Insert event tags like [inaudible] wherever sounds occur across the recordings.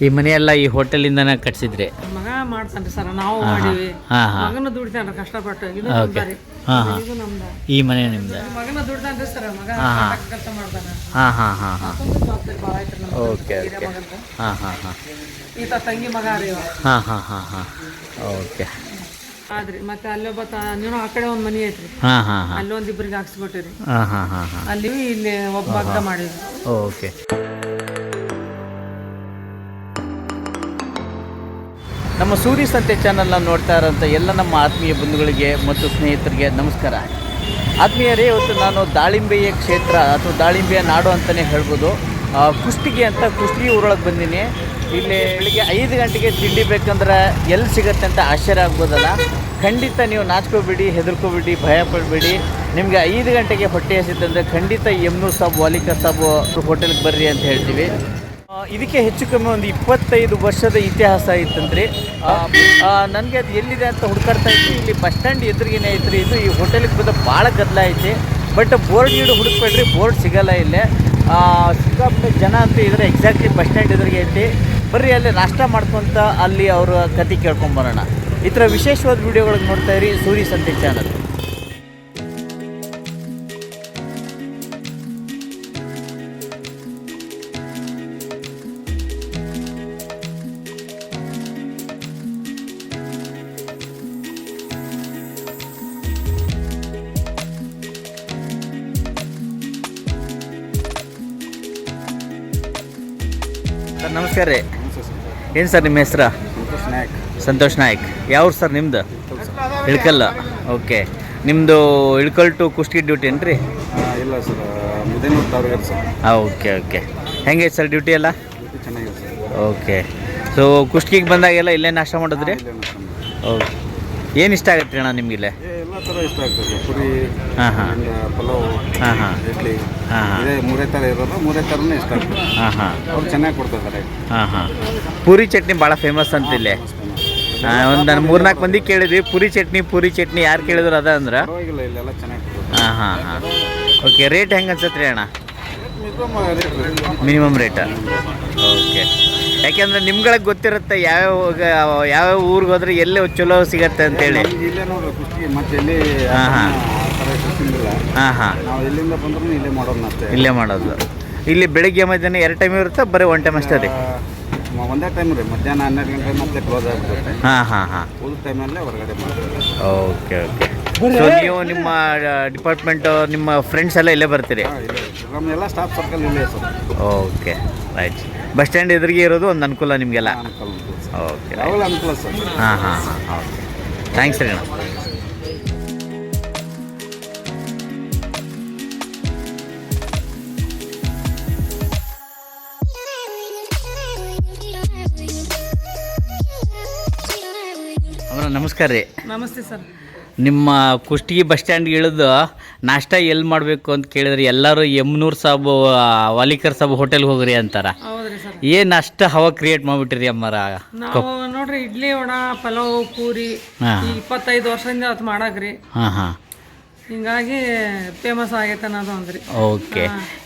ಈ ಮನೆಯೆಲ್ಲ ಈ ಹೋಟೆಲಿಂದನೇ ಕಟ್ಸಿದ್ರಿ? ಮಗ ಮಾಡ್ತಾನ್ರಿ ಸರ್ ನಾವು ಮಾಡಿವಿ ಹಾಂ ಹಾಂ. ಮಗನ ದುಡಿತಾನ್ರಿ ಕಷ್ಟಪಟ್ಟು ಇದು ಓಕೆ. ನಮ್ದಾರಿ ಹಾಂ ಹಾಂ. ಇದು ನಮ್ದ. ಈ ಮನೆ ನಿಮ್ದು. ಮಗನ ದುಡ್ದಾನ್ರಿ ಸರ್ ಮಗ ಕೆಲಸ ಮಾಡ್ತಾನ. ಹಾಂ ಹಾಂ ಹಾಂ ಹಾಂ. ಅದೊಂದು ಜವಾಬ್ದಾರಿ ಭಾಳ ಐತ್ರಿ ನಮ್ದು. Okay okay. ಮಗಂದು. ಹಾಂ ಹಾಂ ಹಾಂ. ಈತ ತಂಗಿ ಮಗ ರೀ ಇವ. ಹಾಂ ಹಾಂ ಹಾಂ ಹಾಂ. ಓಕೆ. ಆದ್ರಿ ಮತ್ತೆ ಅಲ್ಲೊಬ್ಬ ತ ನೀವು ಆ ಕಡೆ ಒಂದು ಮನಿ ಐತ್ರಿ. ಹಾಂ ಹಾಂ ಹಾಂ. ಅಲ್ಲಿ ಒಂದು ಇಬ್ಬರಿಗೆ ಹಾಕ್ಸ್ಕೊಟ್ಟಿರಿ ಹಾಂ ಹಾಂ ಹಾಂ ಹಾಂ. ಅಲ್ಲಿ ಇಲ್ಲಿ ಒಬ್ಬ ಅಗ್ಗ ಮಾಡಿದ್ರು. ಓಕೆ. ನಮ್ಮ ಸೂರ್ಯ ಸಂತೆ ಚಾನಲ್ನ ನೋಡ್ತಾ ಇರೋಂಥ ಎಲ್ಲ ನಮ್ಮ ಆತ್ಮೀಯ ಬಂಧುಗಳಿಗೆ ಮತ್ತು ಸ್ನೇಹಿತರಿಗೆ ನಮಸ್ಕಾರ. ಆತ್ಮೀಯರೇ, ಇವತ್ತು ನಾನು ದಾಳಿಂಬೆಯ ಕ್ಷೇತ್ರ ಅಥವಾ ದಾಳಿಂಬೆಯ ನಾಡು ಅಂತಲೇ ಹೇಳ್ಬೋದು. ಕುಸ್ತಿಗೆ ಅಂತ ಕುಷ್ಟಗಿ ಊರೊಳಗೆ ಬಂದೀನಿ. ಇಲ್ಲಿ ಬೆಳಿಗ್ಗೆ ಐದು ಗಂಟೆಗೆ ತಿಂಡಿ ಬೇಕಂದ್ರೆ ಎಲ್ಲಿ ಸಿಗತ್ತೆ ಅಂತ ಆಶ್ಚರ್ಯ ಆಗ್ಬೋದಲ್ಲ? ಖಂಡಿತ ನೀವು ನಾಚ್ಕೋಬೇಡಿ, ಹೆದರ್ಕೋಬೇಡಿ, ಭಯ ಪಡಬೇಡಿ. ನಿಮಗೆ ಐದು ಗಂಟೆಗೆ ಹೊಟ್ಟೆ ಹಸಿತಂದರೆ ಖಂಡಿತ ಯಮ್ನೂರ್ ಸಾಬ್ ವಾಲಿಕಾ ಸಾಬ್, ಹೋಟೆಲ್ಗೆ ಬರ್ರಿ ಅಂತ ಹೇಳ್ತೀವಿ. ಇದಕ್ಕೆ ಹೆಚ್ಚು ಕಮ್ಮಿ ಒಂದು ಇಪ್ಪತ್ತೈದು ವರ್ಷದ ಇತಿಹಾಸ ಇತ್ತಂದ್ರಿ ನನಗೆ ಅದು ಎಲ್ಲಿದೆ ಅಂತ ಹುಡುಕಾಡ್ತಾ ಇದ್ವಿ. ಇಲ್ಲಿ ಬಸ್ ಸ್ಟ್ಯಾಂಡ್ ಎದುರಿಗೇನೆ ಐತ್ರಿ ಇದು. ಈ ಹೋಟೆಲಿಗೆ ಬಂದ ಭಾಳ ಗದ್ದಲ ಐತಿ. ಬಟ್ ಬೋರ್ಡ್ ಗೀಡು ಹುಡುಕ್ಬೇಡ್ರಿ ಬೋರ್ಡ್ ಸಿಗಲ್ಲ ಇಲ್ಲೇ. ಸಿಕ್ಕಾಪಟ್ಟೆ ಜನ ಅಂತ ಇದ್ರೆ ಎಕ್ಸಾಕ್ಟ್ಲಿ ಬಸ್ ಸ್ಟ್ಯಾಂಡ್ ಎದುರಿಗೆ ಐತಿ. ಬರ್ರಿ ಅಲ್ಲಿ ನಾಷ್ಟ ಮಾಡ್ಕೊತ ಅಲ್ಲಿ ಅವರ ಕತೆ ಕೇಳ್ಕೊಂಬರೋಣ ಈ ಥರ ವಿಶೇಷವಾದ ವಿಡಿಯೋಗಳಿಗೆ ನೋಡ್ತಾ ಇರಿ ಸೂರಿ ಸಂತೆ ಚಾನಲ್ ಸರ್ ನಮಸ್ಕಾರ ರೀ. ಏನು ಸರ್ ನಿಮ್ಮ ಹೆಸ್ರು? ನಾಯಕ್ ಸಂತೋಷ್ ನಾಯ್ಕ್. ಯಾವ್ರು ಸರ್ ನಿಮ್ದು? ಇಳ್ಕಲ್ಲ. ಓಕೆ. ನಿಮ್ಮದು ಇಳ್ಕಲ್ ಟು ಕುಷ್ಟಗಿ ಡ್ಯೂಟಿ ಏನು ರೀ ಇಲ್ಲ ಸರ್ ಮುದೇನೂರು ಸರ್. ಹಾಂ ಓಕೆ ಓಕೆ. ಹೆಂಗೆ ಸರ್ ಡ್ಯೂಟಿ ಎಲ್ಲ? ಡ್ಯೂಟಿ ಚೆನ್ನಾಗಿದೆ ಸರ್. ಓಕೆ. ಸೊ ಕುಷ್ಟಗಿಗೆ ಬಂದಾಗೆಲ್ಲ ಇಲ್ಲೇ ನಾಷ್ಟ ಮಾಡಿದ್ರಿ? ಓಕೆ. ಏನು ಇಷ್ಟ ಆಗುತ್ತೆ ಅಣ್ಣ ನಿಮಗಿಲ್ಲೇ? ಥರ ಇಷ್ಟ ಆಗ್ತದೆ. ಪುರಿ ಹಾಂ ಹಾಂ. ಪಲಾವ್ ಹಾಂ ಹಾಂ. ಇಡ್ಲಿ ಹಾಂ ಹಾಂ. ಇದೇ ಮೂರೇ ಥರ ಇರೋದು. ಮೂರೇ ಥರನೇ ಇಷ್ಟ ಆಗ್ತದೆ. ಹಾಂ ಹಾಂ. ಅವ್ರು ಚೆನ್ನಾಗಿ ಕೊಡ್ತಿದ್ದಾರೆ ಹಾಂ ಹಾಂ. ಪೂರಿ ಚಟ್ನಿ ಭಾಳ ಫೇಮಸ್ ಅಂತ ಇಲ್ಲಿ. ಒಂದು ನಾನು ಮೂರ್ನಾಲ್ಕು ಮಂದಿ ಕೇಳಿದ್ವಿ. ಪೂರಿ ಚಟ್ನಿ ಪೂರಿ ಚಟ್ನಿ ಯಾರು ಕೇಳಿದ್ರು ಅದ ಅಂದ್ರೆ? ಪರವಾಗಿಲ್ಲ ಇಲ್ಲೆಲ್ಲ ಚೆನ್ನಾಗಿ ಹಾಂ ಹಾಂ ಹಾಂ. ಓಕೆ ರೇಟ್ ಹೆಂಗೆ ಅನ್ಸತ್ತೆ ರೀ ಅಣ್ಣ? ಮಿನಿಮಮ್ ರೇಟ್ ರೀ. ಮಿನಿಮಮ್ ರೇಟ್ ಓಕೆ ಯಾಕೆಂದ್ರೆ ನಿಮ್ಗಳ ಗೊತ್ತಿರುತ್ತೆ ಯಾವ್ಯಾವ ಯಾವ್ಯಾವ ಊರಿಗೆ ಹೋದ್ರೆ ಎಲ್ಲಿ ಚಲೋ ಸಿಗತ್ತೆ ಅಂತೇಳಿ. ಹೇಳಿ ಇಲ್ಲೇ ನೋಡ್ರಿ ಕುಷ್ಟಿ ಮತ್ತೆ ಎಲ್ಲಿ ಹಾಂ, ಹಾಂ. ಹಾಂ ಹಾಂ. ನಾವು ಎಲ್ಲಿಂದ ಬಂದ್ರೂ ಇಲ್ಲೇ ಅಷ್ಟೇ. ಇಲ್ಲೇ ಮಾಡೋದು. ಇಲ್ಲಿ ಬೆಳಿಗ್ಗೆ ಮಧ್ಯಾಹ್ನ ಎರಡು ಟೈಮ್ ಇರುತ್ತೆ? ಬರೀ ಒನ್ ಟೈಮ್ ಅಷ್ಟೇ ರೀ ಒಂದೇ ಟೈಮ್ ರೀ. ಮಧ್ಯಾಹ್ನ ಹನ್ನೆರಡು ಗಂಟೆ ಮತ್ತೆ ಕ್ಲೋಸ್ ಆಗಿಬಿಡುತ್ತೆ. ಹಾಂ ಹಾಂ ಹಾಂ. ಉಳಿದ ಟೈಮಲ್ಲೇ ಹೊರಗಡೆ ಮಾಡ್ತೀವಿ ಓಕೆ ಓಕೆ. ಸೊ ನೀವು ನಿಮ್ಮ ಡಿಪಾರ್ಟ್ಮೆಂಟ್ ನಿಮ್ಮ ಫ್ರೆಂಡ್ಸ್ ಎಲ್ಲ ಇಲ್ಲೇ ಬರ್ತೀರಿ? ನಮ್ಮೆಲ್ಲ ಸ್ಟಾಫ್ ಸರ್ಕಲ್ ಇಲ್ಲೇ sir. Okay right bus stand ಎದುರಿಗೆ ಇರೋದು ಒಂದು ಅನುಕೂಲ ನಿಮಗೆಲ್ಲ? ಅನುಕೂಲ ಓಕೆ ಯಾವಾಗಲೂ ಅನುಕೂಲ ಸರ್. ಹಾಂ ಹಾಂ ಹಾಂ ಓಕೆ ಥ್ಯಾಂಕ್ಸ್ ರೀ ಅಣ್ಣ. ಅವರ ನಮಸ್ಕಾರ ರೀ. ನಮಸ್ತೆ ಸರ್. ನಿಮ್ಮ ಕುಷ್ಟಗಿ ಬಸ್ ಸ್ಟ್ಯಾಂಡ್ಗೆ ಇಳಿದು ನಾಷ್ಟ ಎಲ್ಲಿ ಮಾಡಬೇಕು ಅಂತ ಕೇಳಿದ್ರೆ ಎಲ್ಲರೂ ಯಮ್ನೂರ್ ಸಾಬು ವಾಲಿಕರ್ ಸಾಬು ಹೋಟೆಲ್ಗೆ ಹೋಗ್ರಿ ಅಂತಾರ. ಏನು ಅಷ್ಟು ಹವ ಕ್ರಿಯೇಟ್ ಮಾಡಿಬಿಟ್ರಿ ಅಮ್ಮರ? ನಾವು ನೋಡ್ರಿ ಇಡ್ಲಿ ವಡ ಪಲಾವ್ ಪೂರಿ ಇಪ್ಪತ್ತೈದು ವರ್ಷದಿಂದ ಅದು ಮಾಡಾಕ್ರಿ ಹಾಂ ಹಾಂ. ಹಿಂಗಾಗಿ ಫೇಮಸ್ ಆಗೈತೆ ಅನ್ನೋದು ಅಂದ್ರಿ. ಓಕೆ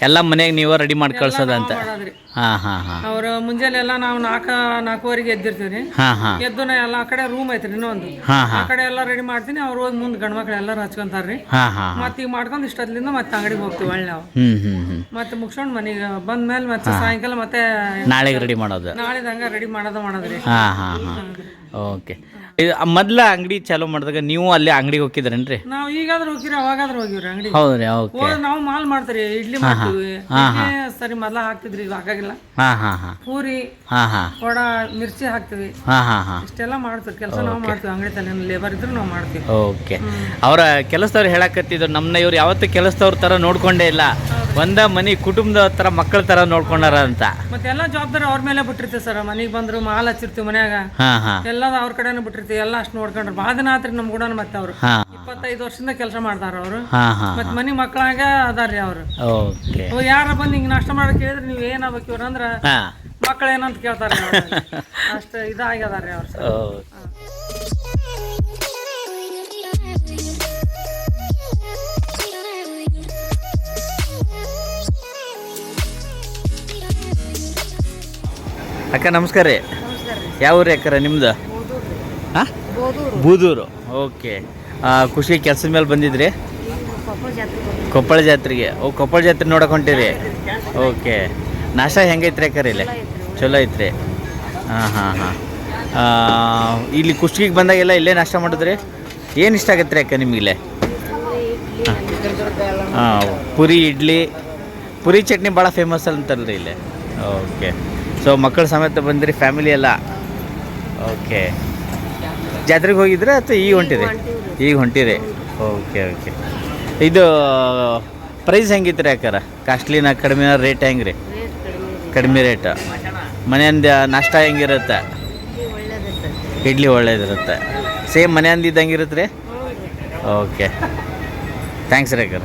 ಎಲ್ಲ ಮನೆಗೆ ನೀವು ರೆಡಿ ಮಾಡಿ ಕಳ್ಸೋದಂತ. ಮಾಡೋದ್ರಿ. ಹಾಂ ಹಾಂ ಹಾಂ. ಅವ್ರ ಮುಂಜಾನೆ ಎಲ್ಲ ನಾವು ನಾಲ್ಕ ನಾಲ್ಕುವರೆಗೆ ಎದ್ದಿರ್ತೀವಿ ಹಾಂ ಹಾಂ. ಎದ್ದು ನಾ ಎಲ್ಲ ಆ ಕಡೆ ರೂಮ್ ಐತ್ರಿ ಇನ್ನೊಂದು ಹಾಂ ಆ ಹಾಂ ಕಡೆ ಎಲ್ಲ ರೆಡಿ ಮಾಡ್ತೀನಿ ಅವ್ರು ಹೋಗಿ ಮುಂದೆ ಗಂಡ್ಮಕ್ಳು ಎಲ್ಲರೂ ಹಚ್ಕೊಂತಾರ್ರಿ. ಹಾಂ ಹಾಂ ಮತ್ತೆ ಈಗ ಮಾಡ್ಕೊಂಡು ಇಷ್ಟೊತ್ತಿಂದ ಮತ್ತೆ ಅಂಗಡಿಗೆ ಹೋಗ್ತೀವಿ ಒಳ್ಳೆ ನಾವು. ಹ್ಞೂ ಹ್ಞೂ ಹ್ಞೂ ಮತ್ತೆ ಮುಗಿಸ್ಕೊಂಡು ಮನೆಗೆ ಬಂದ್ಮೇಲೆ ಮತ್ತೆ ಸಾಯಂಕಾಲ ಮತ್ತೆ ನಾಳೆ ರೆಡಿ ಮಾಡೋದು. ನಾಳೆದಂಗ ರೆಡಿ ಮಾಡೋದು ಮಾಡೋದ್ರಿ. ಹಾಂ ಹಾಂ ಹಾಂ. ಓಕೆ ಮೊದ್ಲ ಅಂಗಡಿ ಚಾಲೂ ಮಾಡಿದಾಗ ನೀವು ಅಲ್ಲಿ ಅಂಗಡಿಗೆ ಹೋಗಿದ್ರೇನ್ರಿ ನಾವು ಈಗಾದ್ರೂ ಹೋಗಿರಿ ಅವಾಗಾದ್ರೂ ಹೋಗಿವ್ರಿ ಅಂಗಡಿ. ಹೌದ್ರಿ ಓಕೆ. ಹೋದ್ರೆ ನಾವು ಮಾಲ್ ಮಾಡ್ತೀರಿ ಇಡ್ಲಿ ಮಾಡ್ತೀವಿ. ಇಡ್ಲಿ ಸರಿ ಮೊದ್ಲ ಹಾಕ್ತಿದ್ರಿ ಈಗ ಹಾಕಾಗಿಲ್ಲ. ಹಾಂ ಹಾಂ ಹಾಂ. ಪೂರಿ ಹಾಂ ಹಾಂ. ವಡ ಮಿರ್ಚಿ ಹಾಕ್ತಿವಿ. ಹಾಂ ಹಾಂ ಹಾಂ. ಇಷ್ಟೆಲ್ಲ ಮಾಡ್ತೀವಿ ಕೆಲಸ ನಾವು ಮಾಡ್ತೀವಿ ಅಂಗಡಿ ತಲೆ ಲೇಬರ್ ಇದ್ರು ನಾವು ಮಾಡ್ತೀವಿ. ಓಕೆ. ಅವರ ಕೆಲಸದವ್ರು ಹೇಳಕತ್ತಿದ್ರು ನಮ್ಮನ್ನ ಇವ್ರು ಯಾವತ್ತೂ ಕೆಲಸದವ್ರ ತರ ನೋಡ್ಕೊಂಡೇ ಇಲ್ಲ. ಒಂದ ಮನೆ ಕುಟುಂಬದ ತರ ಮಕ್ಕಳ ತರ ನೋಡ್ಕೊಂಡಾರ ಅಂತ. ಮತ್ತೆ ಎಲ್ಲ ಜವಾಬ್ದಾರಿ ಅವ್ರ ಮೇಲೆ ಬಿಟ್ಟಿರ್ತೀವಿ ಸರ್ ಮನೆಗೆ ಬಂದ್ರು ಮಾಲ್ ಹಚ್ಚಿರ್ತೀವಿ ಮನ್ಯಾಗ. ಹಾಂ ಹಾಂ. ಎಲ್ಲ ಅವ್ರ ಕಡೆನೂ ಬಿಟ್ಟಿರ್ತೀವಿ. ಎಲ್ಲ ಅಷ್ಟು ನೋಡ್ಕೊಂಡ್ರು. ಭಾಳ ದಿನ ಆತ್ರಿ ನಮ್ ಕೂಡ ಮತ್ತೆ ಅವ್ರು. ಹಾಂ. ಇಪ್ಪತ್ತೈದು ವರ್ಷದಿಂದ ಕೆಲಸ ಮಾಡ್ತಾರ ಅವರು. ಹಾ ಹಾ ಮತ್ತೆ ಮನೆ ಮಕ್ಕಳಾಗ ಅದಾರ್ರಿ ಅವ್ರು. ಓಕೆ ಅವ್ ಯಾರ ಬಂದು ಹಿಂಗ್ ನಾಷ್ಟ ಮಾಡಕ್ ಕೇಳಿದ್ರೆ ನೀವು ಏನಾಗ್ಬೇಕು ಇವ್ರ ಅಂದ್ರ ಮಕ್ಕಳ ಮಕ್ಳು ಏನಂತ ಕೇಳ್ತಾರೆ [laughs] ಅಷ್ಟ ಇದಾಗ್ಯದಾರ್ರಿ ಅವ್ರು. ಸರ್ ಓ ಅಕ್ಕ ನಮಸ್ಕಾರ ರೀ. ಯಾವ ಊರು ಅಕ್ಕರ ನಿಮ್ದು? ಬೋದೂರು ಬೂದೂರು. ಓಕೆ. ಖುಷಿ ಕೆಲಸದ ಮೇಲೆ ಬಂದಿದ್ರಿ? ಕೊಪ್ಪಳ ಜಾತ್ರೆಗೆ. ಓ ಕೊಪ್ಪಳ ಜಾತ್ರೆ ನೋಡಕ್ ಹೊಂಟಿರಿ? ಓಕೆ. ನಾಷ್ಟ ಹೆಂಗೈತ್ರಿ ಅಕ್ಕರ ಇಲ್ಲಿ? ಚಲೋ ಐತ್ರಿ. ಹಾಂ ಹಾಂ ಹಾಂ. ಇಲ್ಲಿ ಕುಷ್ಟಿಗೆ ಬಂದಾಗೆಲ್ಲ ಇಲ್ಲೇ ನಾಷ್ಟ ಮಾಡಿದ್ರಿ? ಏನು ಇಷ್ಟ ಆಗತ್ತೆ ರೀ ಅಕ್ಕ ನಿಮಗಿಲ್ಲೇ ಹಾಂ ಪುರಿ ಇಡ್ಲಿ. ಪುರಿ ಚಟ್ನಿ ಭಾಳ ಫೇಮಸ್ ಅಂತಲ್ರಿ ಇಲ್ಲೇ. ಓಕೆ. ಸೊ ಮಕ್ಕಳ ಸಮೇತ ಬಂದಿರಿ ಫ್ಯಾಮಿಲಿ ಎಲ್ಲ. ಓಕೆ. ಜಾತ್ರೆಗೆ ಹೋಗಿದ್ರೆ ಅಥವಾ ಈಗ ಹೊಂಟಿರಿ? ಈಗ ಹೊಂಟಿದೆ ಓಕೆ ಓಕೆ. ಇದು ಪ್ರೈಸ್ ಹೆಂಗಿತ್ತು ರೀ ಅಕ್ಕಾರ? ಕಾಸ್ಟ್ಲಿನ ಕಡಿಮೆ ರೇಟ್ ಹೆಂಗೆ ರೀ. ಕಡಿಮೆ ರೇಟ್ ಮನೆಯಿಂದ ನಾಷ್ಟ ಹೆಂಗಿರುತ್ತೆ? ಇಡ್ಲಿ ಒಳ್ಳೇದಿರುತ್ತೆ. ಸೇಮ್ ಮನೆಯಿಂದ ಇದ್ದಂಗೆ ಇರುತ್ತೆ ರೀ ಓಕೆ. ಥ್ಯಾಂಕ್ಸ್ ರೀ ಅಕ್ಕಾರ.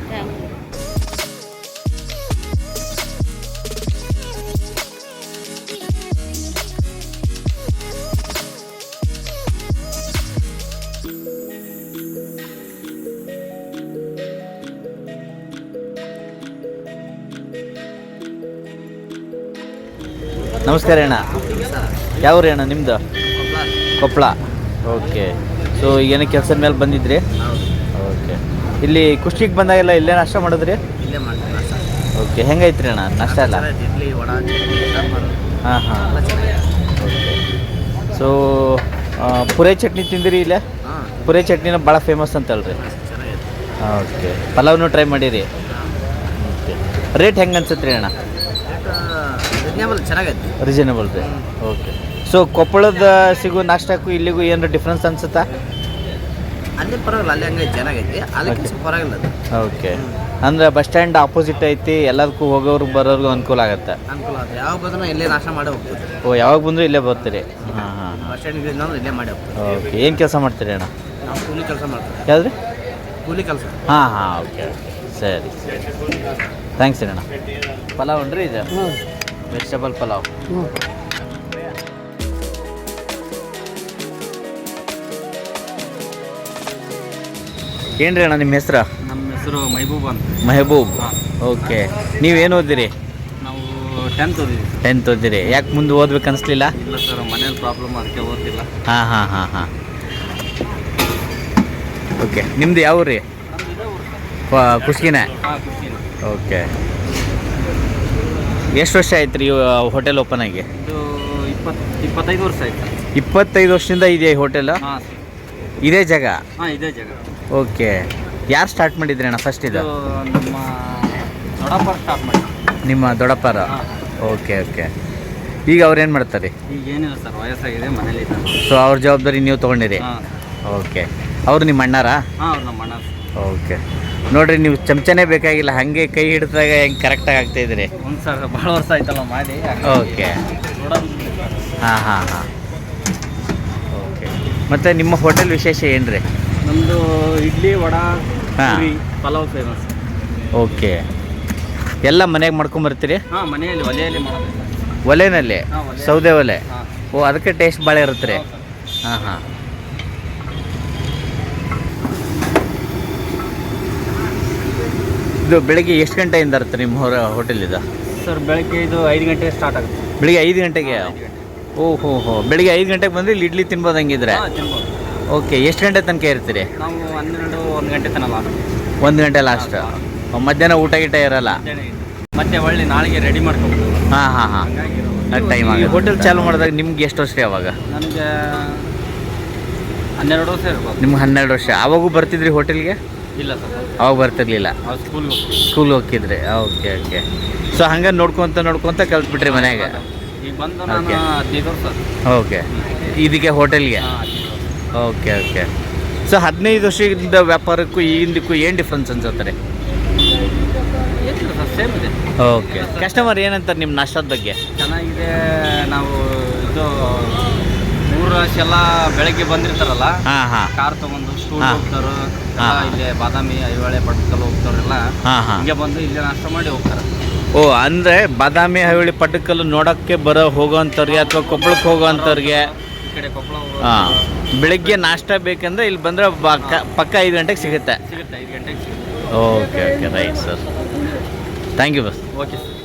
ನಮಸ್ಕಾರ ಅಣ್ಣ. ಯಾವ ರೀ ಅಣ್ಣ ನಿಮ್ಮದು ಕೊಪ್ಪಳ ಓಕೆ. ಸೊ ಏನೋ ಕೆಲಸದ ಮೇಲೆ ಬಂದಿದ್ರಿ? ಓಕೆ. ಇಲ್ಲಿ ಕುಷ್ಟಿಗೆ ಬಂದಾಗೆಲ್ಲ ಇಲ್ಲೇ ನಾಷ್ಟ ಮಾಡಿದ್ರಿ? ಓಕೆ. ಹೆಂಗೈತ್ರಿ ಅಣ್ಣ ನಾಷ್ಟ ಎಲ್ಲ? ಹಾಂ ಹಾಂ. ಸೊ ಪುರೇ ಚಟ್ನಿ ತಿಂದಿರಿ ಇಲ್ಲೇ? ಪುರೇ ಚಟ್ನಿನ ಭಾಳ ಫೇಮಸ್ ಅಂತಲ್ರಿ? ಓಕೆ. ಪಲಾವ್ನು ಟ್ರೈ ಮಾಡಿರಿ? ಓಕೆ. ರೇಟ್ ಹೆಂಗೆ ಅನ್ಸುತ್ತೆ ರೀ ಅಣ್ಣ? ರಿಜ್ನೇಬಲ್ ಚೆನ್ನಾಗೈತೆ. ರೀಸನೇಬಲ್ ರೀ ಓಕೆ ಸೊ ಕೊಪ್ಪಳದ ಸಿಗೋ ನಾಷ್ಟಕ್ಕೂ ಇಲ್ಲಿಗೂ ಏನು ಡಿಫ್ರೆನ್ಸ್ ಅನ್ಸುತ್ತಾ? ಅಲ್ಲಿ ಪರವಾಗಿಲ್ಲ ಅಲ್ಲಿ ಹಂಗೆ ಚೆನ್ನಾಗೈತಿ. ಅದಕ್ಕೆ ಸ್ವಲ್ಪ ಪರವಾಗಿಲ್ಲ ಅದು. ಓಕೆ ಅಂದ್ರೆ ಬಸ್ ಸ್ಟ್ಯಾಂಡ್ ಆಪೋಸಿಟ್ ಐತಿ ಎಲ್ಲದಕ್ಕೂ ಹೋಗೋರು ಬರೋರ್ಗು ಅನುಕೂಲ ಆಗುತ್ತೆ? ಅನುಕೂಲ ಆಗುತ್ತೆ. ಯಾವಾಗ ಬಂದ್ರೂ ಇಲ್ಲೇ ನಾಷ್ಟ ಮಾಡಿ ಹೋಗ್ತೀವಿ ಓ ಯಾವಾಗ ಬಂದರೂ ಇಲ್ಲೇ ಬರ್ತೀರಿ? ಹಾಂ ಹಾಂ ಹಾಂ. ಬಸ್ ಸ್ಟ್ಯಾಂಡ್ ಅಂದ್ರೆ ಇಲ್ಲೇ ಮಾಡಿ ಹೋಗ್ತೀವಿ ಓಕೆ ಏನು ಕೆಲಸ ಮಾಡ್ತೀರಿ ಅಣ್ಣ? ನಾವು ಕೂಲಿ ಕೆಲಸ ಮಾಡ್ತೀವಿ. ಯಾವ್ದು ಕೂಲಿ ಕೆಲಸ. ಹಾಂ ಹಾಂ ಓಕೆ ಓಕೆ ಸರಿ ಸರಿ. ಥ್ಯಾಂಕ್ಸ್ ರೀ ಅಣ್ಣ. ಪಲಾವ್ ಉಂಡ್ರಿ ಇದು? ವೆಜಿಟಬಲ್ ಪಲಾವ್ ಏನ್ರಿ ಅಣ್ಣ ನಿಮ್ಮ ಹೆಸರು? ನಮ್ಮ ಹೆಸರು ಮೈಬೂಬ್ ಅಂತ. ಮೆಹಬೂಬ್. ಓಕೆ. ನೀವೇನು ಓದಿರಿ? ನಾವು ಟೆಂತ್ ಓದಿದ್ವಿ ಟೆಂತ್ ಓದಿರಿ. ಯಾಕೆ ಮುಂದೆ ಓದ್ಬೇಕು ಅನಿಸ್ಲಿಲ್ಲ? ಇಲ್ಲ ಸರ್ ಮನೇಲಿ ಪ್ರಾಬ್ಲಮ್ ಅದಕ್ಕೆ ಓದ್ತಿಲ್ಲ. ಹಾಂ ಹಾಂ ಹಾಂ ಹಾಂ. ಓಕೆ. ನಿಮ್ದು ಯಾವ ರೀ ಕುಷ್ಕಿನೇ ಹಾಂ ಓಕೆ. ಎಷ್ಟು ವರ್ಷ ಆಯ್ತು ರೀ ಹೋಟೆಲ್ ಓಪನ್ ಆಗಿ? ಇದು ಇಪ್ಪತ್ತು ಇಪ್ಪತ್ತೈದು ವರ್ಷ ಆಯ್ತು. ಇಪ್ಪತ್ತೈದು ವರ್ಷದಿಂದ ಇದೆ ಈ ಹೋಟೆಲ್ ಹಾಂ ಇದೇ ಜಾಗ? ಹಾಂ ಇದೇ ಜಾಗ. ಓಕೆ. ಯಾರು ಸ್ಟಾರ್ಟ್ ಮಾಡಿದ್ರಿ ಅಣ್ಣ ಫಸ್ಟ್ ಇದು? ನಮ್ಮ ದೊಡ್ಡಪ್ಪ ಸ್ಟಾರ್ಟ್ ಮಾಡಿ ನಿಮ್ಮ ದೊಡ್ಡಪ್ಪರ? ಹಾಂ. Okay okay. ಈಗ ಅವ್ರು ಏನು ಮಾಡ್ತಾರೆ? ಈಗ ಏನಿಲ್ಲ ಸರ್ ವಯಸ್ಸಾಗಿದೆ ಮನೇಲಿ ಸೊ ಅವ್ರ ಜವಾಬ್ದಾರಿ ನೀವು ತೊಗೊಂಡಿರಿ? ಹಾಂ. ಓಕೆ. ಅವ್ರು ನಿಮ್ಮ ಅಣ್ಣಾರಾ? ಹಾಂ ಅವ್ರು ನಮ್ಮ ಅಣ್ಣ ಓಕೆ. ನೋಡ್ರಿ ನೀವು ಚಮಚನೇ ಬೇಕಾಗಿಲ್ಲ ಹಾಗೆ ಕೈ ಹಿಡಿದಾಗ ಹೆಂಗೆ ಕರೆಕ್ಟಾಗಿ ಆಗ್ತಾ ಇದ್ರಿ ಒಂದು ಸರ್ ಭಾಳ ವರ್ಷ ಆಯ್ತಲ್ಲ ಮಾಡಿ. ಓಕೆ ಹಾಂ ಹಾಂ ಹಾಂ. ಓಕೆ ಮತ್ತು ನಿಮ್ಮ ಹೋಟೆಲ್ ವಿಶೇಷ ಏನು ರೀ ನಮ್ಮದು ಇಡ್ಲಿ ವಡಾ ಹಾ. ಪಲಾವ್ ಫೇಮಸ್ ಓಕೆ ಎಲ್ಲ ಮನೆಗೆ ಮಾಡ್ಕೊಂಬರ್ತೀರಿ ಹಾಂ ಮನೆಯಲ್ಲಿ ಒಲೆಯಲ್ಲಿ ಮಾಡೋದು. ಒಲೆನಲ್ಲಿ? ಸೌದೆ ಒಲೆ? ಓ ಅದಕ್ಕೆ ಟೇಸ್ಟ್ ಭಾಳ ಇರುತ್ತೆ ರೀ ಹಾಂ ಹಾಂ. ಇದು ಬೆಳಿಗ್ಗೆ ಎಷ್ಟು ಗಂಟೆಯಿಂದ ಇರುತ್ತೆ ನಿಮ್ಮ ಹೊರ ಹೋಟೆಲ್ ಇದು? ಸರ್ ಬೆಳಗ್ಗೆ ಇದು ಐದು ಗಂಟೆಗೆ ಸ್ಟಾರ್ಟ್ ಆಗುತ್ತೆ. ಬೆಳಿಗ್ಗೆ ಐದು ಗಂಟೆಗೆ? ಓ ಹೋ ಹೋ. ಬೆಳಿಗ್ಗೆ ಐದು ಗಂಟೆಗೆ ಬಂದರೆ ಇಲ್ಲಿ ಇಡ್ಲಿ ತಿನ್ಬೋದು ಹಂಗಿದ್ರೆ? ಓಕೆ ಎಷ್ಟು ಗಂಟೆ ತನಕ ಇರ್ತೀರಿ? ನಾವು ಹನ್ನೆರಡು ಒಂದು ಗಂಟೆ ತನಕ ಒಂದು ಗಂಟೆ ಲಾಸ್ಟ್ ಮಧ್ಯಾಹ್ನ ಊಟ ಗೀಟ ಇರಲ್ಲ? ಮತ್ತೆ ಒಳ್ಳೆ ನಾಳೆಗೆ ರೆಡಿ ಮಾಡ್ಕೊಬೋದು. ಹಾಂ ಹಾಂ ಹಾಂ. ಟೈಮ್ ಆಗಿ ಹೋಟೆಲ್ ಚಾಲು ಮಾಡಿದಾಗ ನಿಮ್ಗೆ ಎಷ್ಟು ವರ್ಷ ಯಾವಾಗ? ನನಗೆ ಹನ್ನೆರಡು ವರ್ಷ ಇರ್ಬೋದು. ನಿಮ್ಗೆ ಹನ್ನೆರಡು ವರ್ಷ. ಆವಾಗೂ ಬರ್ತಿದ್ರಿ ಹೋಟೆಲ್ಗೆ ಇಲ್ಲ ಸರ್. ಅವಾಗ ಬರ್ತಿರ್ಲಿಲ್ಲ. ನಾವು ಸ್ಕೂಲ್ಗೆ ಸ್ಕೂಲ್ ಹೋಗಿದ್ರೆ ಓಕೆ ಓಕೆ ಸೊ ಹಂಗೆ ನೋಡ್ಕೊತ ನೋಡ್ಕೊತ ಕಲ್ತ್ಬಿಟ್ರಿ ಮನ್ಯಾಗ ಈಗ ಬಂದು ನಾನು Okay. ಹದಿನೈದು ವರ್ಷ ಓಕೆ ಇದಕ್ಕೆ ಹೋಟೆಲ್ಗೆ? ಹಾಂ ಹದಿನೈದು ವರ್ಷ. ಓಕೆ ಓಕೆ ಸೊ ಹದಿನೈದು ವರ್ಷದಿಂದ ವ್ಯಾಪಾರಕ್ಕೂ ಈಗಿಂದಕ್ಕೂ ಏನು ಡಿಫ್ರೆನ್ಸ್ ಅನ್ಸುತ್ತೆ ಏನಿಲ್ಲ ಸರ್ ಸೇಮ್ ಇದೆ. ಓಕೆ ಕಸ್ಟಮರ್ ಏನಂತಾರೆ ನಿಮ್ಮ ನಾಷ್ಟದ ಬಗ್ಗೆ? ಚೆನ್ನಾಗಿದೆ ನಾವು ಇದು ಮೂರು ರಾಶಿ ಎಲ್ಲ ಬೆಳಗ್ಗೆ ಬಂದಿರ್ತಾರಲ್ಲ ಹಾಂ ಹಾಂ. ಕಾರ್ ತಗೊಂಡು ಸ್ಟೂಲ್ ಹಾ. ಹೋಗ್ತಾರೋ ಎಲ್ಲ ಹಾ. ಇಲ್ಲಿ ಬಾದಾಮಿ ಐಹೊಳೆ ಪಟ್ಟಕಲ್ ಹೋಗ್ತಾರೆಲ್ಲ ಹಾಂ ಹಾಂ. ಹಿಂಗೆ ಬಂದು ಇಲ್ಲಿ ನಾಷ್ಟ ಮಾಡಿ ಹೋಗ್ತಾರೆ. ಓ ಅಂದರೆ ಬಾದಾಮಿ ಹಳ್ಳಿ ಪಟ್ಟಕಲ್ಲು ನೋಡೋಕ್ಕೆ ಬರೋ ಹೋಗೋವಂಥವ್ರಿಗೆ ಅಥವಾ ಕೊಪ್ಪಳಕ್ಕೆ ಹೋಗೋವಂಥವ್ರಿಗೆ ಈ ಕಡೆ ಕೊಪ್ಪಳ ಹೋಗೋರು ಹಾಂ. ಬೆಳಿಗ್ಗೆ ನಾಷ್ಟ ಬೇಕಂದ್ರೆ ಇಲ್ಲಿ ಬಂದರೆ ಪಕ್ಕ ಪಕ್ಕ ಐದು ಗಂಟೆಗೆ ಸಿಗುತ್ತೆ. ಸಿಗುತ್ತೆ ಐದು ಗಂಟೆಗೆ ಸಿಗುತ್ತೆ. Okay okay right sir. Thank you bus okay sir.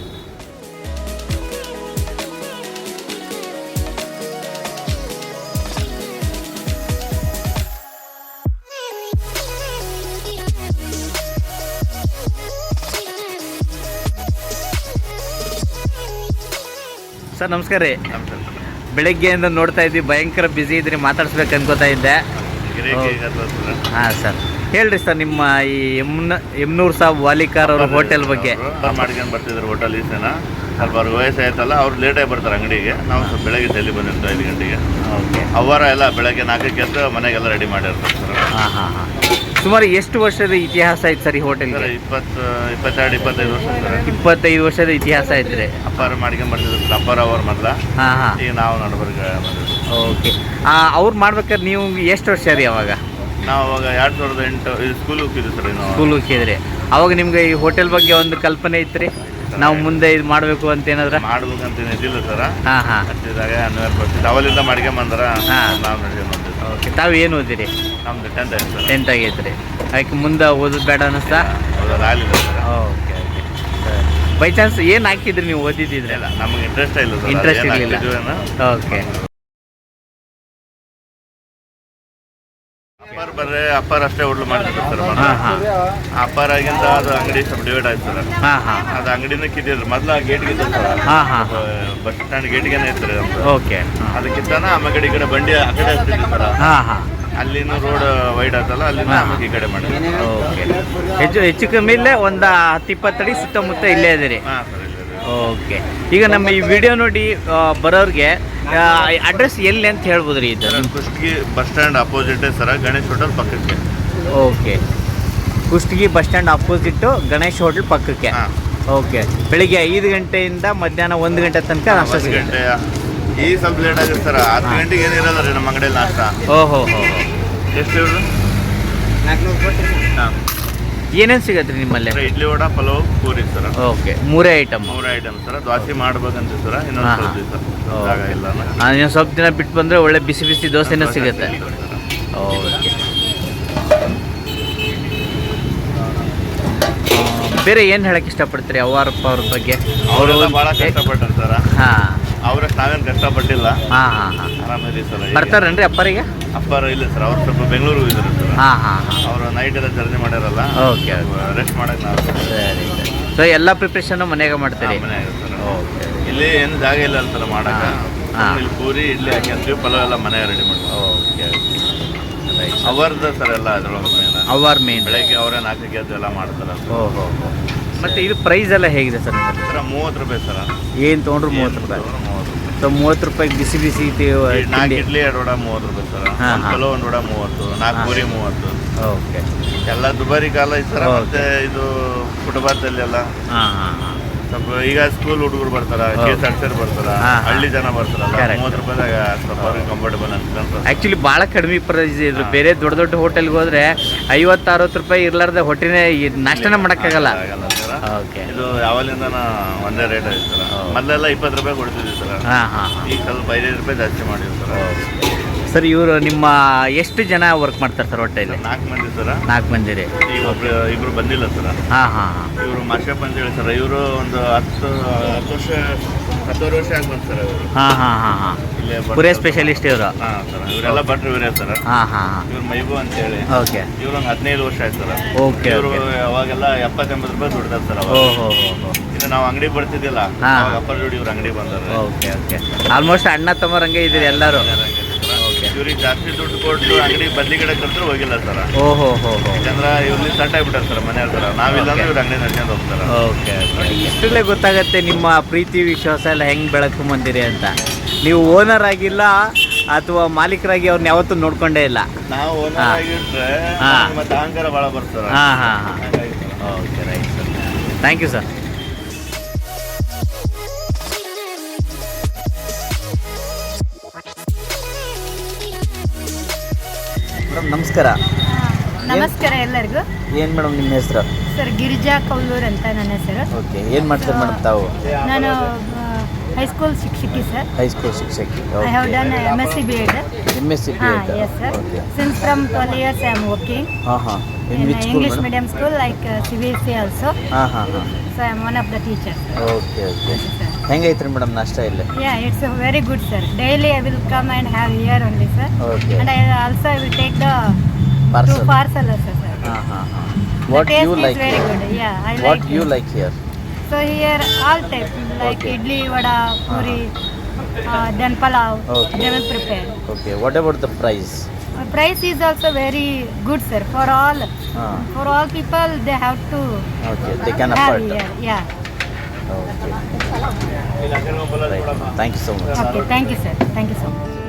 Sir ನಮಸ್ಕಾರ ರೀ. ಬೆಳಗ್ಗೆಯಿಂದ ನೋಡ್ತಾ ಇದ್ದೀವಿ ಭಯಂಕರ ಬ್ಯುಸಿ ಇದ್ರಿ ಮಾತಾಡ್ಸ್ಬೇಕು ಅನ್ಕೋತಾ ಇದ್ದೆ. ಹಾಂ ಸರ್. ಹೇಳ್ರಿ ಸರ್ ನಿಮ್ಮ ಈ ಎಮ್ನ ಎಮ್ನೂರ್ ಸಾಬ್ ವಾಲಿಕಾರ್ ಅವ್ರ ಹೋಟೆಲ್ ಬಗ್ಗೆ. ಮಾಡ್ಕೊಂಡು ಬರ್ತಿದ್ರು ಹೋಟೆಲ್ ಸಲ. ಸ್ವಲ್ಪ ಅವ್ರಿಗೆ ವಯಸ್ಸಾಯ್ತಲ್ಲ ಅವ್ರು ಲೇಟಾಗಿ ಬರ್ತಾರೆ ಅಂಗಡಿಗೆ. ನಾವು ಸ್ವಲ್ಪ ಬೆಳಗ್ಗೆ ಡೆಲ್ಲಿ ಬಂದಿರ್ತೀವಿ ಐದು ಗಂಟೆಗೆ. ಓಕೆ. ಅವರ ಎಲ್ಲ ಬೆಳಗ್ಗೆ ನಾಲ್ಕಕ್ಕೆ ಎದ್ದು ಮನೆಗೆಲ್ಲ ರೆಡಿ ಮಾಡಿರ್ತಾರೆ ಸರ್. ಹಾಂ ಹಾಂ ಹಾಂ. ಸುಮಾರು ಎಷ್ಟು ವರ್ಷದ ಇತಿಹಾಸ ಐತೆ ಸರ್ ಈ ಹೋಟೆಲ್ ಇಪ್ಪತ್ತು ಇಪ್ಪತ್ತೆರಡು ಇಪ್ಪತ್ತೈದು ವರ್ಷ ಸರ್. ಇಪ್ಪತ್ತೈದು ವರ್ಷದ ಇತಿಹಾಸ ಐತ್ರಿ ಅಪ್ಪಾರ ಮಾಡ್ಕೊಂಡು ಬರ್ತಿದ್ರು ಅಪ್ಪಾರ ಅವ್ರ ಮೊದಲ. ಹಾಂ ಹಾಂ. ಈಗ ನಾವು ನಡ್ಬರ್ಗ ಓಕೆ. ಅವ್ರು ಮಾಡ್ಬೇಕಾದ್ರೆ ನೀವು ಎಷ್ಟು ವರ್ಷ ರೀ ಅವಾಗ? ನಾವು ಅವಾಗ ಎರಡು ಸಾವಿರದ ಎಂಟು ಸ್ಕೂಲ್ ಹೋಗಿದ್ರು ಸರ್ ನಾವು ಸ್ಕೂಲ್ ಹೋಗಿದ್ರಿ. ಅವಾಗ ನಿಮ್ಗೆ ಈ ಹೋಟೆಲ್ ಬಗ್ಗೆ ಒಂದು ಕಲ್ಪನೆ ಇತ್ರಿ? ನಾವು ಮುಂದೆ ಇದು ಮಾಡಬೇಕು ಅಂತ ಏನಾದ್ರ? ಮಾಡ್ಬೇಕಂತ ಅಂತ ಇದಿಲ್ಲ ಸರ್. ಹಾಂ ಹಾಂ. ಹಚ್ಚಿದಾಗ ಅವಲಿಂದ ಮಾಡ್ಕೊಂಡ್ ಬಂದ್ರ. ಹಾ. ನಾವು ಓಕೆ ತಾವು ಏನು ಓದಿರಿ? ನಮ್ದು ಟೆಂತ್ ಆಯ್ತು ಸರ್. ಟೆಂತ್ ಆಗೈತ್ರಿ ಅದಕ್ಕೆ ಮುಂದೆ ಓದೋದು ಬೇಡ ಅನ್ನಿಸ್ತಾ ಹೌದಲ್ಲ ಆಗಲಿಲ್ಲ ಸರ್. ಓಕೆ ಬೈ ಚಾನ್ಸ್ ಏನು ಹಾಕಿದ್ರಿ ನೀವು ಓದಿದ್ದೀರಾ ಇಲ್ಲ ನಮಗೆ ಇಂಟ್ರೆಸ್ಟ್ ಇಲ್ಲ ಇಂಟ್ರೆಸ್ಟ್ ಇರ್ಲಿಲ್ಲ. ಓಕೆ. ಬರ್ರೆ ಅಪ್ಪಾರ ಅಷ್ಟೇ ಹೋಟ್ಲು ಮಾಡ್ತಿದ್ರು ಸರ್ ಹಾಂ ಹಾಂ. ಅಪ್ಪಾರ್ ಆಗಿಂದ ಅದು ಅಂಗಡಿ ಸ್ವಲ್ಪ ಡಿವೈಡ್ ಆಯ್ತು ಸರ್. ಹಾಂ ಹಾಂ. ಅದು ಅಂಗಡಿನ ಕಿತ್ತಿದ್ರು ಮೊದ್ಲು ಆ ಗೇಟ್ಗೆ ಇತ್ತು ಸರ್ ಹಾಂ ಹಾಂ ಬಸ್ ಸ್ಟ್ಯಾಂಡ್ ಗೇಟ್ಗೆನೆ ಇತ್ತು ನಮ್ದು. ಓಕೆ ಅದಕ್ಕಿಂತ ಆಮೇಲೆ ಈ ಕಡೆ ಬಂಡಿ ಆ ಕಡೆ ಸರ್. ಹಾಂ ಹಾಂ. ಅಲ್ಲಿನೂ ರೋಡ್ ವೈಡ್ ಆಯ್ತಲ್ಲ ಅಲ್ಲಿಂದ ಹಾ. ಆಮೇಲೆ ಈ ಕಡೆ ಮಾಡಿ ಓಕೆ ಹೆಚ್ಚು ಹೆಚ್ಚು ಕಮ್ಮಿ ಇಲ್ಲೇ ಒಂದು ಹತ್ತು ಅಡಿ ಸುತ್ತಮುತ್ತ ಇಲ್ಲೇ ಇದೀರಿ ಹಾಂ ಸರ್. ಓಕೆ ಈಗ ನಮ್ಮ ಈ ವಿಡಿಯೋ ನೋಡಿ ಬರೋರಿಗೆ ಅಡ್ರೆಸ್ ಎಲ್ಲಿ ಅಂತ ಹೇಳ್ಬೋದು ರೀ ಇದು? Sir Kushtagi bus stand opposite sir Ganesh hotel ಪಕ್ಕಕ್ಕೆ. Okay Kushtagi bus stand opposite Ganesh hotel ಪಕ್ಕಕ್ಕೆ. ಹಾಂ. ಓಕೆ ಬೆಳಿಗ್ಗೆ ಐದು ಗಂಟೆಯಿಂದ ಮಧ್ಯಾಹ್ನ ಒಂದು ಗಂಟೆ ತನಕ ನಾಷ್ಟ ಗಂಟೆ ಈ ಸ್ವಲ್ಪ ಲೇಟ್ ಆಗುತ್ತೆ ಸರ್ ಹತ್ತು ಹಾ. ಗಂಟೆಗೆ ಏನಿರಲ್ಲ ರೀ ನಮ್ಮ ಅಂಗಡಿಯಲ್ಲಿ ನಾಷ್ಟ? ಓಹೋ ಹೋ ಎಷ್ಟು ನಾಲ್ಕು ನಾಲ್ಕುನೂರು ಹಾಂ. ಏನೇನು ಸಿಗತ್ತೆ ರೀ ನಿಮ್ಮಲ್ಲಿ ಇಡ್ಲಿ ವಡ ಪಲಾವ್ ಪೂರಿ ಸರ್. ಓಕೆ ಮೂರೇ ಐಟಮ್ ಮೂರು ಐಟಮ್ ಸರ್. ದ್ವಾಸೆ ಮಾಡ್ಬೇಕಂತ ಸರ್. ಇನ್ನೊಂದು ಹಾ, ಸ್ವಲ್ಪ ದಿವಸ ಜಾಗ ಇಲ್ಲ ಅಲ್ಲ. ನೀವು ಸ್ವಲ್ಪ ದಿನ ಬಿಟ್ಟು ಬಂದರೆ ಒಳ್ಳೆ ಬಿಸಿ ಬಿಸಿ ದೋಸೆನೇ ಸಿಗುತ್ತೆ. ಓಕೆ. ಬೇರೆ ಏನು ಹೇಳಕ್ಕೆ ಇಷ್ಟಪಡ್ತೀರಿ ಅವ್ವಾರಪ್ಪ ಅವ್ರ ಬಗ್ಗೆ? ಅವರೆಲ್ಲ ಭಾಳ ಕಷ್ಟಪಟ್ಟರು ಸರ್. ಹಾಂ. ಅವ್ರಷ್ಟು ನಾವೇನು ಕಷ್ಟಪಟ್ಟಿಲ್ಲ. ಹಾಂ ಹಾಂ ಹಾಂ. ಸರ್. ಬರ್ತಾರೇನ್ರಿ ಅಪ್ಪರಿಗೆ? ಅಪ್ಪಾರ ಇಲ್ಲ ಸರ್. ಅವ್ರು ಸ್ವಲ್ಪ ಬೆಂಗಳೂರು ಇದ್ದಾರೆ ಸರ್. ಹಾಂ ಹಾಂ ಹಾಂ. ಅವರು ನೈಟ್ ಎಲ್ಲ ಜರ್ನಿ ಮಾಡ್ಯಾರಲ್ಲ ಓಕೆ ರೆಸ್ಟ್ ಮಾಡಕ್ಕೆ ನಾವು ಸರಿ ಸರಿ. ಸೊ ಎಲ್ಲ ಪ್ರಿಪ್ರೇಷನ್ನು ಮನೆಗೆ ಮಾಡ್ತೀರಿ? ಸರ್ ಓಕೆ ಇಲ್ಲಿ ಏನು ಜಾಗ ಇಲ್ಲ ಅಂತಲ್ಲ ಮಾಡಕ್ಕೆ. ಹಾಂ ಇಲ್ಲಿ ಪೂರಿ ಇಡ್ಲಿ ಹಾಕ್ಯಂತೀವಿ ಪಲಾವ್ ಎಲ್ಲ ಮನೆ ರೆಡಿ ಮಾಡ್ತೀವಿ. ಓಕೆ ಅವರ್ದ ಸರ್ ಎಲ್ಲ ಅದ್ರೊಳಗೆ ಅವರ್ ಮೇನ್ ಬೆಳಗ್ಗೆ ಅವರೇ ನಾಲ್ಕಕ್ಕೆ ಎದ್ದು ಎಲ್ಲ ಮಾಡ್ತಾರೆ. ಓ ಹೋ ಹೋ. ಮತ್ತು ಇದು ಪ್ರೈಸ್ ಎಲ್ಲ ಹೇಗಿದೆ ಸರ್ ಸರ್ ಮೂವತ್ತು ರೂಪಾಯಿ ಸರ್. ಏನು ತೊಗೊಂಡ್ರು ಮೂವತ್ತು ರೂಪಾಯಿ? ಸೊ ಮೂವತ್ತು ರೂಪಾಯಿಗೆ ಬಿಸಿ ಬಿಸಿ ತಿ- ನಾಲ್ಕು ತಿಂಡಿ ಇಡ್ಲಿ ಎರಡು ವಡ ಮೂವತ್ತು ರೂಪಾಯಿ ಸರ್ ಹಾ. ಪಲಾವ್ ಒಂದು ವಡ ಮೂವತ್ತು ನಾಲ್ಕು ಹಾ. ಪೂರಿ ಮೂವತ್ತು ಓಕೆ ಎಲ್ಲ ದುಬಾರಿ ಕಾಲ ಐತೆ ಸರ್. ಮತ್ತೆ ಇದು ಫುಟ್ಬಾಲ್ ಎಲ್ಲ ಹಾಂ ಹಾಂ ಹಾಂ ಸ್ವಲ್ಪ ಈಗ ಸ್ಕೂಲ್ ಹುಡುಗರು ಬರ್ತಾರ ಸಡ್ಸರ್ ಬರ್ತಾರ ಹಾ, ಹಾ. ಹಳ್ಳಿ ಜನ ಬರ್ತಾರ Correct. ಮೂವತ್ತು ರೂಪಾಯಿದಾಗ ಸ್ವಲ್ಪ ಅವ್ರಿಗೆ ಕಂಫರ್ಟಬಲ್ ಅಂತ ಆ್ಯಕ್ಚುಲಿ ಭಾಳ ಕಡಿಮೆ ಪ್ರೈಸ್ ಇದ್ರು ಹಾ. ಬೇರೆ ದೊಡ್ಡ ದೊಡ್ಡ ಹೋಟೆಲ್ಗೆ ಹೋದ್ರೆ ಐವತ್ತು ಅರವತ್ತು ರೂಪಾಯಿ ಇರ್ಲಾರ್ದೆ ಹೊಟ್ಟೆನೇ ಇದ್ ನಾಷ್ಟನೇ ಮಾಡೋಕ್ಕಾಗಲ್ಲ ಆಗಲ್ಲ ಸರ್ ಓಕೆ ಇದು ಯಾವಾಗಲಿಂದ ಒಂದೇ ರೇಟ್ ಐತೆ ಸರ್. ಮೊದಲೆಲ್ಲ ಇಪ್ಪತ್ತು ರೂಪಾಯಿ ಕೊಡ್ತಿದ್ವಿ ಸರ್. ಹಾಂ ಹಾಂ ಈಗ ಸ್ವಲ್ಪ ಐದೈದು ರೂಪಾಯಿ ಜಾಸ್ತಿ ಮಾಡಿದ್ವಿ ಸರ್. ಸರ್ ಇವರು ನಿಮ್ಮ ಎಷ್ಟು ಜನ ವರ್ಕ್ ಮಾಡ್ತಾರೆ ಸರ್ ಹೊಟ್ಟೆಯಲ್ಲಿ? ನಾಲ್ಕು ಮಂದಿ ಸರ್. ನಾಲ್ಕು ಮಂದಿರಿ ಈಗ ಒಬ್ರು ಇಬ್ರು ಬಂದಿಲ್ಲ ಸರ್. ಹಾಂ ಹಾಂ ಹಾಂ. ಇವರು ಮಾಷಪ್ ಅಂತ ಹೇಳಿ ಸರ್. ಇವರು ಒಂದು ಹತ್ತು ಹತ್ತು ವರ್ಷ ಹತ್ತುವರೆ ವರ್ಷ ಆಗಿ ಬಂತು ಸರ್ ಇವರು ಹಾಂ ಹಾಂ ಹಾಂ ಹಾಂ. ಇಲ್ಲೇ ಪುರೇ ಸ್ಪೆಷಲಿಸ್ಟ್ ಇವರು. ಹಾಂ ಸರ್. ಇವರೆಲ್ಲ ಭಟ್ರು ಇವರೇ ಸರ್. ಹಾಂ ಹಾಂ ಇವ್ರು ಮೈಬು ಅಂತ ಹೇಳಿ ಓಕೆ. ಇವ್ರು ಒಂದು ಹದಿನೈದು ವರ್ಷ ಆಯ್ತು ಸರ್. ಓಕೆ, ಇವರು. ಅವಾಗೆಲ್ಲ ಎಪ್ಪತ್ತೆಂಬತ್ತು ರೂಪಾಯಿ ದುಡ್ದಾರೆ ಸರ್ ಓ ಅವಾಗ ಹೋ ಹೋ ಹೋ. ಇದು ನಾವು ಅಂಗಡಿ ಬರ್ತಿದ್ದಿಲ್ಲ. ಹಾ. ಅವಾಗ ಅಪ್ಪರ್ ಜೋಡಿ ಇವ್ರು ಅಂಗಡಿ ಬಂದರು ಓಕೆ ಓಕೆ. ಆಲ್ಮೋಸ್ಟ್ ಅಣ್ಣ ತಮ್ಮರಂಗೆ ಇದ್ದೀರಿ ಎಲ್ಲರೂ. ಇವ್ರಿಗೆ ಜಾಸ್ತಿ ದುಡ್ಡು ಕೊಟ್ಟು ಅಂಗಡಿ ಬದ್ಲಿ ಕಡೆ ಕಲ್ತ್ರು ಹೋಗಿಲ್ಲ ಸರ್. ಓಹೋ ಹೋ ಹೋ. ಯಾಕಂದ್ರೆ ಇವ್ರಲ್ಲಿ ಸಟ್ ಆಗ್ಬಿಟ್ಟಾರೆ ಸರ್ ಮನೆ ಹತ್ರ. ನಾವಿಲ್ಲ ಅಂದ್ರೆ ಇವ್ರು ಅಂಗಡಿ ನಡ್ಕೊಂಡು ಹೋಗ್ತಾರೆ. ಓಕೆ ಇಷ್ಟರಲ್ಲೇ ಗೊತ್ತಾಗತ್ತೆ ನಿಮ್ಮ ಪ್ರೀತಿ ವಿಶ್ವಾಸ ಎಲ್ಲ ಬೆಳಕೊಂಡ್ ಬಂದಿರಿ ಅಂತ. ನೀವು ಓನರ್ ಆಗಿಲ್ಲ ಅಥವಾ ಮಾಲೀಕರಾಗಿ ಅವ್ರನ್ನ ಯಾವತ್ತೂ ನೋಡ್ಕೊಂಡೇ ಇಲ್ಲ. ನಾವು ಓನರ್. ಆಗಿಟ್ರೆ ಹಾ. ನಮ್ಗೆ ಮತ್ತೆ ಅಹಂಕಾರ ಭಾಳ ಬರ್ತಾರೆ ಹಾ ಹಾ ಹಾಂ. ಹಂಗಾಗಿ sir. Okay right sir. Thank you sir madam ನಮಸ್ಕಾರ. ನಮಸ್ಕಾರ ಎಲ್ಲರಿಗೂ. ಏನು ಮೇಡಮ್ ನಿಮ್ಮ ಹೆಸರು? ಸರ್ ಗಿರಿಜಾ ಕೌಲೂರ್ ಅಂತ ನನ್ನ ಹೆಸರು. ಓಕೆ ಏನು ಮಾಡ್ತಾರೆ ಮೇಡಮ್ ತಾವು? ನಾನು ಹೈಸ್ಕೂಲ್ ಶಿಕ್ಷಕಿ ಸರ್. ಹೈಸ್ಕೂಲ್ ಶಿಕ್ಷಕಿ I have done M S C B Ed M S C B Ed yes sir since from twelve years I am working ಹಾಂ ಹಾಂ. English medium school like C B S C also ಹಾಂ ಹಾಂ ಹಾಂ. So I am one of the okay okay okay ಹೆಂಗೈತ್ರಿ madam ನಾಷ್ಟ ಇಲ್ಲಿ yeah it's very good sir daily I will come and have here only sir okay and I also I will take the Parcel. two parcel sir. ಹಾಂ ಹಾಂ ಹಾಂ what you like very good. Yeah, I what like you. Like here So here all types like idli, vada, puri, uh, then palav. Okay. They will prepare. Okay what about the price Uh, price is also very good sir for all. Ah. for all people they have to okay they can afford here, yeah. Okay. Right. thank you so much. Okay thank you sir. Thank you so much.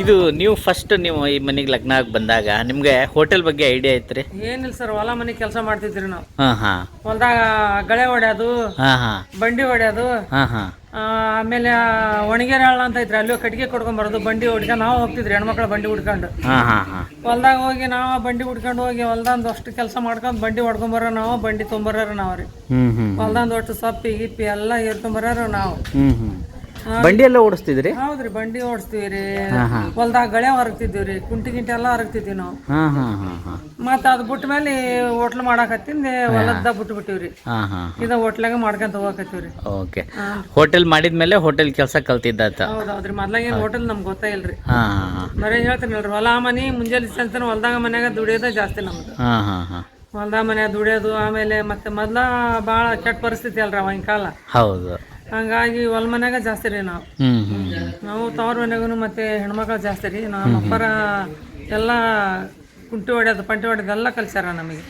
ಇದು ನೀವು first ನೀವು ಈ ಮನೆಗೆ ಲಗ್ನ ಆಗಿ ಬಂದಾಗ ನಿಮ್ಗೆ hotel ಬಗ್ಗೆ ಐಡಿಯಾ ಐತ್ರಿ? ಏನಿಲ್ಲ ಸರ್ ಹೊಲ ಮನೆ ಕೆಲಸ ಮಾಡ್ತಿದ್ರಿ ನಾವು. ಹೊಲದಾಗ ಹಾಂ. ಹೊಲ್ದಾಗ ಗಳೆ ಹೊಡ್ಯೋದು ಹಾಂ ಹಾಂ. ಬಂಡಿ ಹೊಡ್ಯೋದು ಹಾಂ ಹಾಂ. ಆಮೇಲೆ ಒಣಗೇರ ಹಳ್ಳ ಅಂತ ಐತ್ರಿ ಅಲ್ಲಿ ಕಟ್ಟಿಗೆ ಕೊಡ್ಕೊಂಡ್ ಬರೋದು ಬಂಡಿ ಹುಡ್ಕೊಂಡು ನಾವು ಹೋಗ್ತಿದ್ರಿ ಹೆಣ್ಮಕ್ಳ ಬಂಡಿ ಹುಡ್ಕೊಂಡು ಹಾ ಹಾಂ ಹಾಂ. ಹೊಲ್ದಾಗ ಹೋಗಿ ನಾವು ಬಂಡಿ ಹುಡ್ಕೊಂಡು ಹೋಗಿ ಹೊಲ್ದಂದು ಅಷ್ಟು ಕೆಲಸ ಮಾಡ್ಕೊಂಡು ಬಂಡಿ ಹೊಡ್ಕೊಂಬರೋ ನಾವು ಬಂಡಿ ತೊಂಬರ ನಾವು ರೀ. ಹೊಲ್ದಂದು ಒಟ್ಟು ಸೊಪ್ಪಿ ಗಿಪ್ಪಿ ಎಲ್ಲ ಏರ್ಕೊಂಬರೋರು ನಾವು. ಬಂಡಿ ಎಲ್ಲ ಓಡಿಸ್ತಿದ್ರಿ ಹೌದ್ರಿ ಬಂಡಿ ಓಡಿಸ್ತೀವಿ ರೀ ಹೊಲ್ದಾಗ ಗಳೆ ಹೊರಗ್ತಿದ್ವಿ ರೀ ಕುಂಟಿ ಗಿಂಟಿ ಎಲ್ಲ ಹೊರಗ್ತಿದ್ವಿ ನಾವು. ಹಾಂ ಹಾಂ ಹಾಂ ಹಾಂ. ಮತ್ತ ಅದ್ ಬಿಟ್ಟ ಮೇಲೆ ಹೋಟ್ಲ್ ಮಾಡಾಕತ್ತಿಂದ ಹೊಲದ ಬಿಟ್ಟು ಬಿಟ್ಟಿವ್ರಿ ಹಾಂ ಹಾಂ ಇದ ಹೋಟ್ಲಾಗ ಮಾಡ್ಕೊಂತ ಹೋಗಾಕತ್ತೀವ್ರಿ. ಓಕೆ. ಹೋಟೆಲ್ ಮಾಡಿದ್ಮೇಲೆ ಹೋಟೆಲ್ ಕೆಲಸ ಕಲ್ತಿದ್ದಾತ? ಹೌದೌದ್ರಿ ಮೊದ್ಲಾಗ ಏನ್ ಹೋಟೆಲ್ ನಮ್ಗೆ ಗೊತ್ತೇ ಇಲ್ರಿ. ಹಾಂ ಹೇಳ್ತೀನಿ ನೋಡ್ರಿ ಬರೀ ಹೊಲ ಮನಿ ಮುಂಜಾನೆ ಸಂತನ ಹೊಲ್ದಾಗ ಮನ್ಯಾಗ ದುಡಿಯೋದ ಜಾಸ್ತಿ ನಮ್ದು. ಹಾಂ ಹಾಂ ಹಾಂ. ಹೊಲ್ದಾಗ ಮನ್ಯಾಗ ದುಡಿಯೋದು ಆಮೇಲೆ ಮತ್ತೆ ಮೊದ್ಲ ಬಾಳ ಕೆಟ್ಟ ಪರಿಸ್ಥಿತಿ ಅಲ್ರಿ ಅವಾಗಿನ ಕಾಲ. ಹೌದು. ಹಂಗಾಗಿ ಹೊಲ ಮನ್ಯಾಗ ಜಾಸ್ತಿ ರೀ ನಾವು. ನಾವು ತವ್ರ ಮನ್ಯಾಗೂ ಮತ್ತೆ ಹೆಣ್ಮಕ್ಳು ಜಾಸ್ತಿ ರೀ. ನಮ್ಮ ಅಪ್ಪರ ಎಲ್ಲ ಕುಂಟಿ ಹೊಡ್ಯೋದು ಪಂಟಿ ಹೊಡ್ಯೋದು ಎಲ್ಲ ಕಲ್ಸ್ಯಾರ ನಮಗೆ.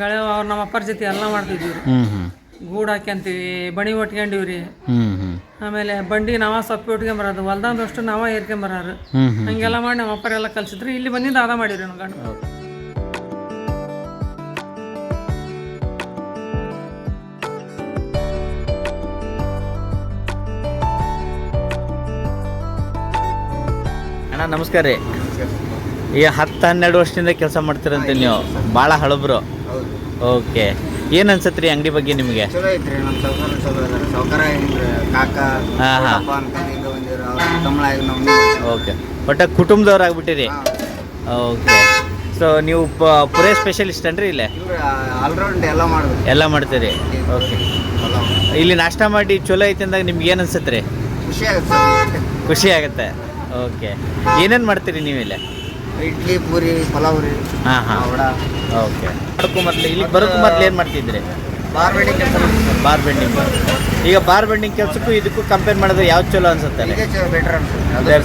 ಗಳ ಅವ್ರ ನಮ್ಮ ಅಪ್ಪರ ಜೊತೆ ಎಲ್ಲ ಮಾಡ್ತಿದ್ವಿ ಗೂಡು ಹಾಕ್ಯಂತೀವಿ ಬಣಿ ಒಟ್ಕೊಂಡಿವಿ ರೀ ಆಮೇಲೆ ಬಂಡಿ ನಾವ ಸೊಪ್ಪಿ ಉಟ್ಕೊಂಬರೋದು ಹೊಲ್ದಂದಷ್ಟು ನಾವ ಏರ್ಕೊಂಬರಾರು. ಬರೋರು ಹಂಗೆಲ್ಲ ಮಾಡಿ ನಮ್ಮ ಅಪ್ಪರೆಲ್ಲ ಕಲ್ಸಿದ್ರು. ಇಲ್ಲಿ ಬಂದಿದ್ದು ಅದ ಮಾಡಿರಿ ನಮ್ಮ ಗಂಡ. ನಮಸ್ಕಾರ ರೀ. ಈಗ ಹತ್ತು ಹನ್ನೆರಡು ವರ್ಷದಿಂದ ಕೆಲಸ ಮಾಡ್ತೀರಂತೆ ನೀವು. ಭಾಳ ಹಳಬ್ರು. ಓಕೆ. ಏನು ಅನ್ಸತ್ತೆ ರೀ ಅಂಗಡಿ ಬಗ್ಗೆ ನಿಮಗೆ? ಚಲೋ ಐತ್ರಿ ನಮ್ಮ ಸೌಕರ್ಯ ಚಲೋ ಇದಾರೆ ಸೌಕರ್ಯ ಏನ್ರಿ ಕಾಕ ಹಾ, ಹಾ. ಅಪ್ಪ ಬಂದಿರು ತಮ್ಮಳ ನಮ್ಮ ಓಕೆ. ಒಟ್ಟ ಕುಟುಂಬದವ್ರು ಆಗ್ಬಿಟ್ಟಿರಿ? ಓಕೆ. ಸೊ ನೀವು ಪ ಪುರೇ ಸ್ಪೆಷಲಿಸ್ಟ್ ಅನ್ರಿ ಇಲ್ಲೇ? ಇಲ್ರಿ ಆಲ್ರೌಂಡ್ ಎಲ್ಲ ಮಾಡ್ಬೇಕು. ಎಲ್ಲ ಮಾಡ್ತೀರಿ. ಓಕೆ. ಇಲ್ಲಿ ನಾಷ್ಟ ಮಾಡಿ ಚಲೋ ಐತೆ ಅಂದಾಗ ನಿಮ್ಗೆ ಏನು ಅನ್ಸತ್ತೆ ರೀ ಖುಷಿ ಆಗುತ್ತೆ ಖುಷಿ ಆಗುತ್ತೆ. ಓಕೆ. ಏನೇನು ಮಾಡ್ತೀರಿ ನೀವು ಇಲ್ಲಿ ಇಡ್ಲಿ ಪೂರಿ ಪಲಾವ್ ರೀ. ಹಾಂ ಹಾಂ. ವಡ. ಓಕೆ. ಬರೋಕ್ಕೂ ಮೊದಲು ಇಲ್ಲಿ ಬರೋಕ್ಕೂ ಮೊದಲು ಏನು ಮಾಡ್ತಿದ್ರಿ? ಬಾರ್ ಬೆಂಡಿಂಗ್ ಕೆಲಸ ಬಾರ್ ಬೆಂಡಿಂಗ್ ಈಗ ಬಾರ್ ಬೆಂಡಿಂಗ್ ಕೆಲಸಕ್ಕೂ ಇದಕ್ಕೂ ಕಂಪೇರ್ ಮಾಡಿದ್ರೆ ಯಾವ್ದು ಚಲೋ ಅನ್ಸುತ್ತೆ ಬೆಟರ್ ಅನ್ಸುತ್ತೆ.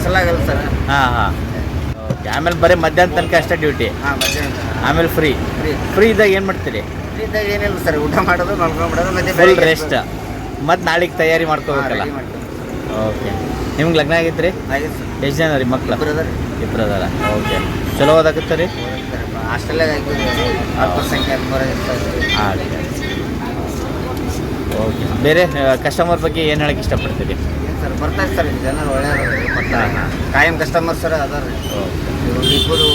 ಸರ್. ಹಾಂ ಹಾಂ. ಓಕೆ. ಆಮೇಲೆ ಬರೀ ಮಧ್ಯಾಹ್ನ ತನಕ ಅಷ್ಟೇ ಡ್ಯೂಟಿ ಹಾಂ ಮಧ್ಯಾಹ್ನ ಆಮೇಲೆ ಫ್ರೀ ಫ್ರೀ ಫ್ರೀ ಇದ್ದಾಗ ಏನು ಮಾಡ್ತೀರಿ? ಇದ್ದಾಗ ಏನಿಲ್ಲ ಸರ್. ಊಟ ಮಾಡೋದು ಮಲ್ಕೊಂಡ್ಬಿಡೋದು ಮತ್ತೆ ಫುಲ್ ರೆಸ್ಟ್ ಮತ್ತು ನಾಳೆಗೆ ತಯಾರಿ ಮಾಡ್ಕೋಬೇಕಲ್ಲ? ಓಕೆ ನಿಮ್ಗೆ ಲಗ್ನ ಆಗಿತ್ತು ರೀ ಎಷ್ಟು ಜನ ರೀ ಮಕ್ಳು? ಇಬ್ಬರು ಅದಾರ ಓಕೆ ಚಲೋ ಓದಾಕತ್ತ ರೀ? ಹಾಂ ಓಕೆ ಬೇರೆ ಕಸ್ಟಮರ್ ಬಗ್ಗೆ ಏನು ಹೇಳಕ್ಕೆ ಇಷ್ಟಪಡ್ತೀರಿ? ಸರ್ ಬರ್ತಾರೆ ಸರ್ ಜನರು ಒಳ್ಳೆಯವರು. ಬರ್ತಾರೆ ಕಾಯಂ ಕಸ್ಟಮರ್ ಸರ್ ಅದಾರ ಓಕೆ ಇಬ್ಬರು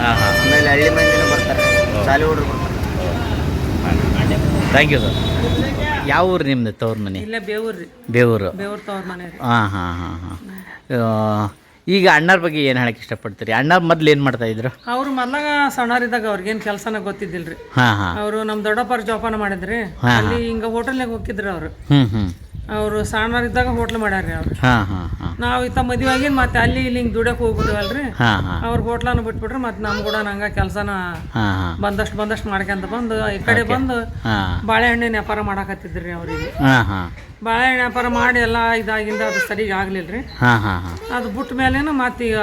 ಹಾಂ ಹಾಂ. ಆಮೇಲೆ ಹಳ್ಳಿ ಮಂದಿನೂ ಬರ್ತಾರೆ. ಶಾಲಿ ಹುಡುಗರು ಬರ್ತಾರೆ. ಥ್ಯಾಂಕ್ ಯು ಸರ್ ಯಾವ ಊರು ನಿಮ್ದು ತವ್ರ ಮನೆ? ಇಲ್ಲ ಬೇವೂರ್ರಿ ಬೇವೂರು. ಹಾ ತವ್ರ ಮನೆ ಹಾ ಹಾಂ ಹಾಂ ಹಾಂ. ಹಾಂ ಈಗ ಅಣ್ಣರ ಬಗ್ಗೆ ಏನು ಹೇಳಕ್ಕೆ ಇಷ್ಟಪಡ್ತೀರಿ? ಅಣ್ಣ ಮೊದ್ಲು ಏನು ಮಾಡ್ತಾ ಇದ್ರು? ಅವ್ರು ಮೊದ್ಲಾಗ ಸಣ್ಣರಿದ್ದಾಗ ಅವ್ರಿಗೇನ್ ಕೆಲಸನ ಗೊತ್ತಿದ್ದಿಲ್ರಿ. ಹಾಂ ಹಾಂ. ಅವರು ನಮ್ಮ ದೊಡ್ಡಪ್ಪರ ಜೋಪಾನ ಮಾಡಿದ್ರಿ. ಹಾ, ಅಲ್ಲಿ ಹಿಂಗ ಹೋಟೆಲ್ನಾಗ ಹೋಗಿದ್ರಿ ಅವ್ರು. ಹ್ಞೂ ಹ್ಞೂ ಅವರು ಸಣ್ಣರಿದ್ದಾಗ ಹೋಟ್ಲ್ ಮಾಡ್ಯಾರ್ರಿ ಅವ್ರು. ಹಾಂ ಹಾಂ ಹಾಂ. ನಾವು ಇತ್ತ ಮದುವೆ ಆಗಿನ್ ಮತ್ತೆ ಅಲ್ಲಿ ಇಲ್ಲಿ ಹಿಂಗ್ ದುಡಕ್ ಹೋಗ್ಬಿಟ್ಟಿವಲ್ರಿ ಹಾಂ ಹಾಂ. ಅವ್ರ ಹೋಟ್ಲನ್ನು ಬಿಟ್ಬಿಟ್ರಿ ಮತ್ತೆ ನಮ್ ಕೂಡ ನಂಗ ಕೆಲಸನ ಹಾಂ ಹಾಂ. ಬಂದಷ್ಟು ಬಂದಷ್ಟು ಮಾಡ್ಕೊಂತ ಬಂದು ಈ ಕಡೆ ಬಂದು ಹಾಂ. ಬಾಳೆಹಣ್ಣಿನ ವ್ಯಾಪಾರ ಮಾಡಾಕತ್ತಿದ್ರಿ ಅವ್ರಿಗೆ ಹಾಂ ಹಾಂ. ಬಾಳೆಹಣ್ಣು ವ್ಯಾಪಾರ ಮಾಡಿ ಎಲ್ಲ ಇದಾಗಿಂದ ಅದು ಸರಿಗೆ ಆಗ್ಲಿಲ್ರಿ. ಹಾಂ ಹಾಂ ಹಾಂ. ಅದು ಬಿಟ್ಟ ಮೇಲೇನು ಮತ್ತೆ ಈಗ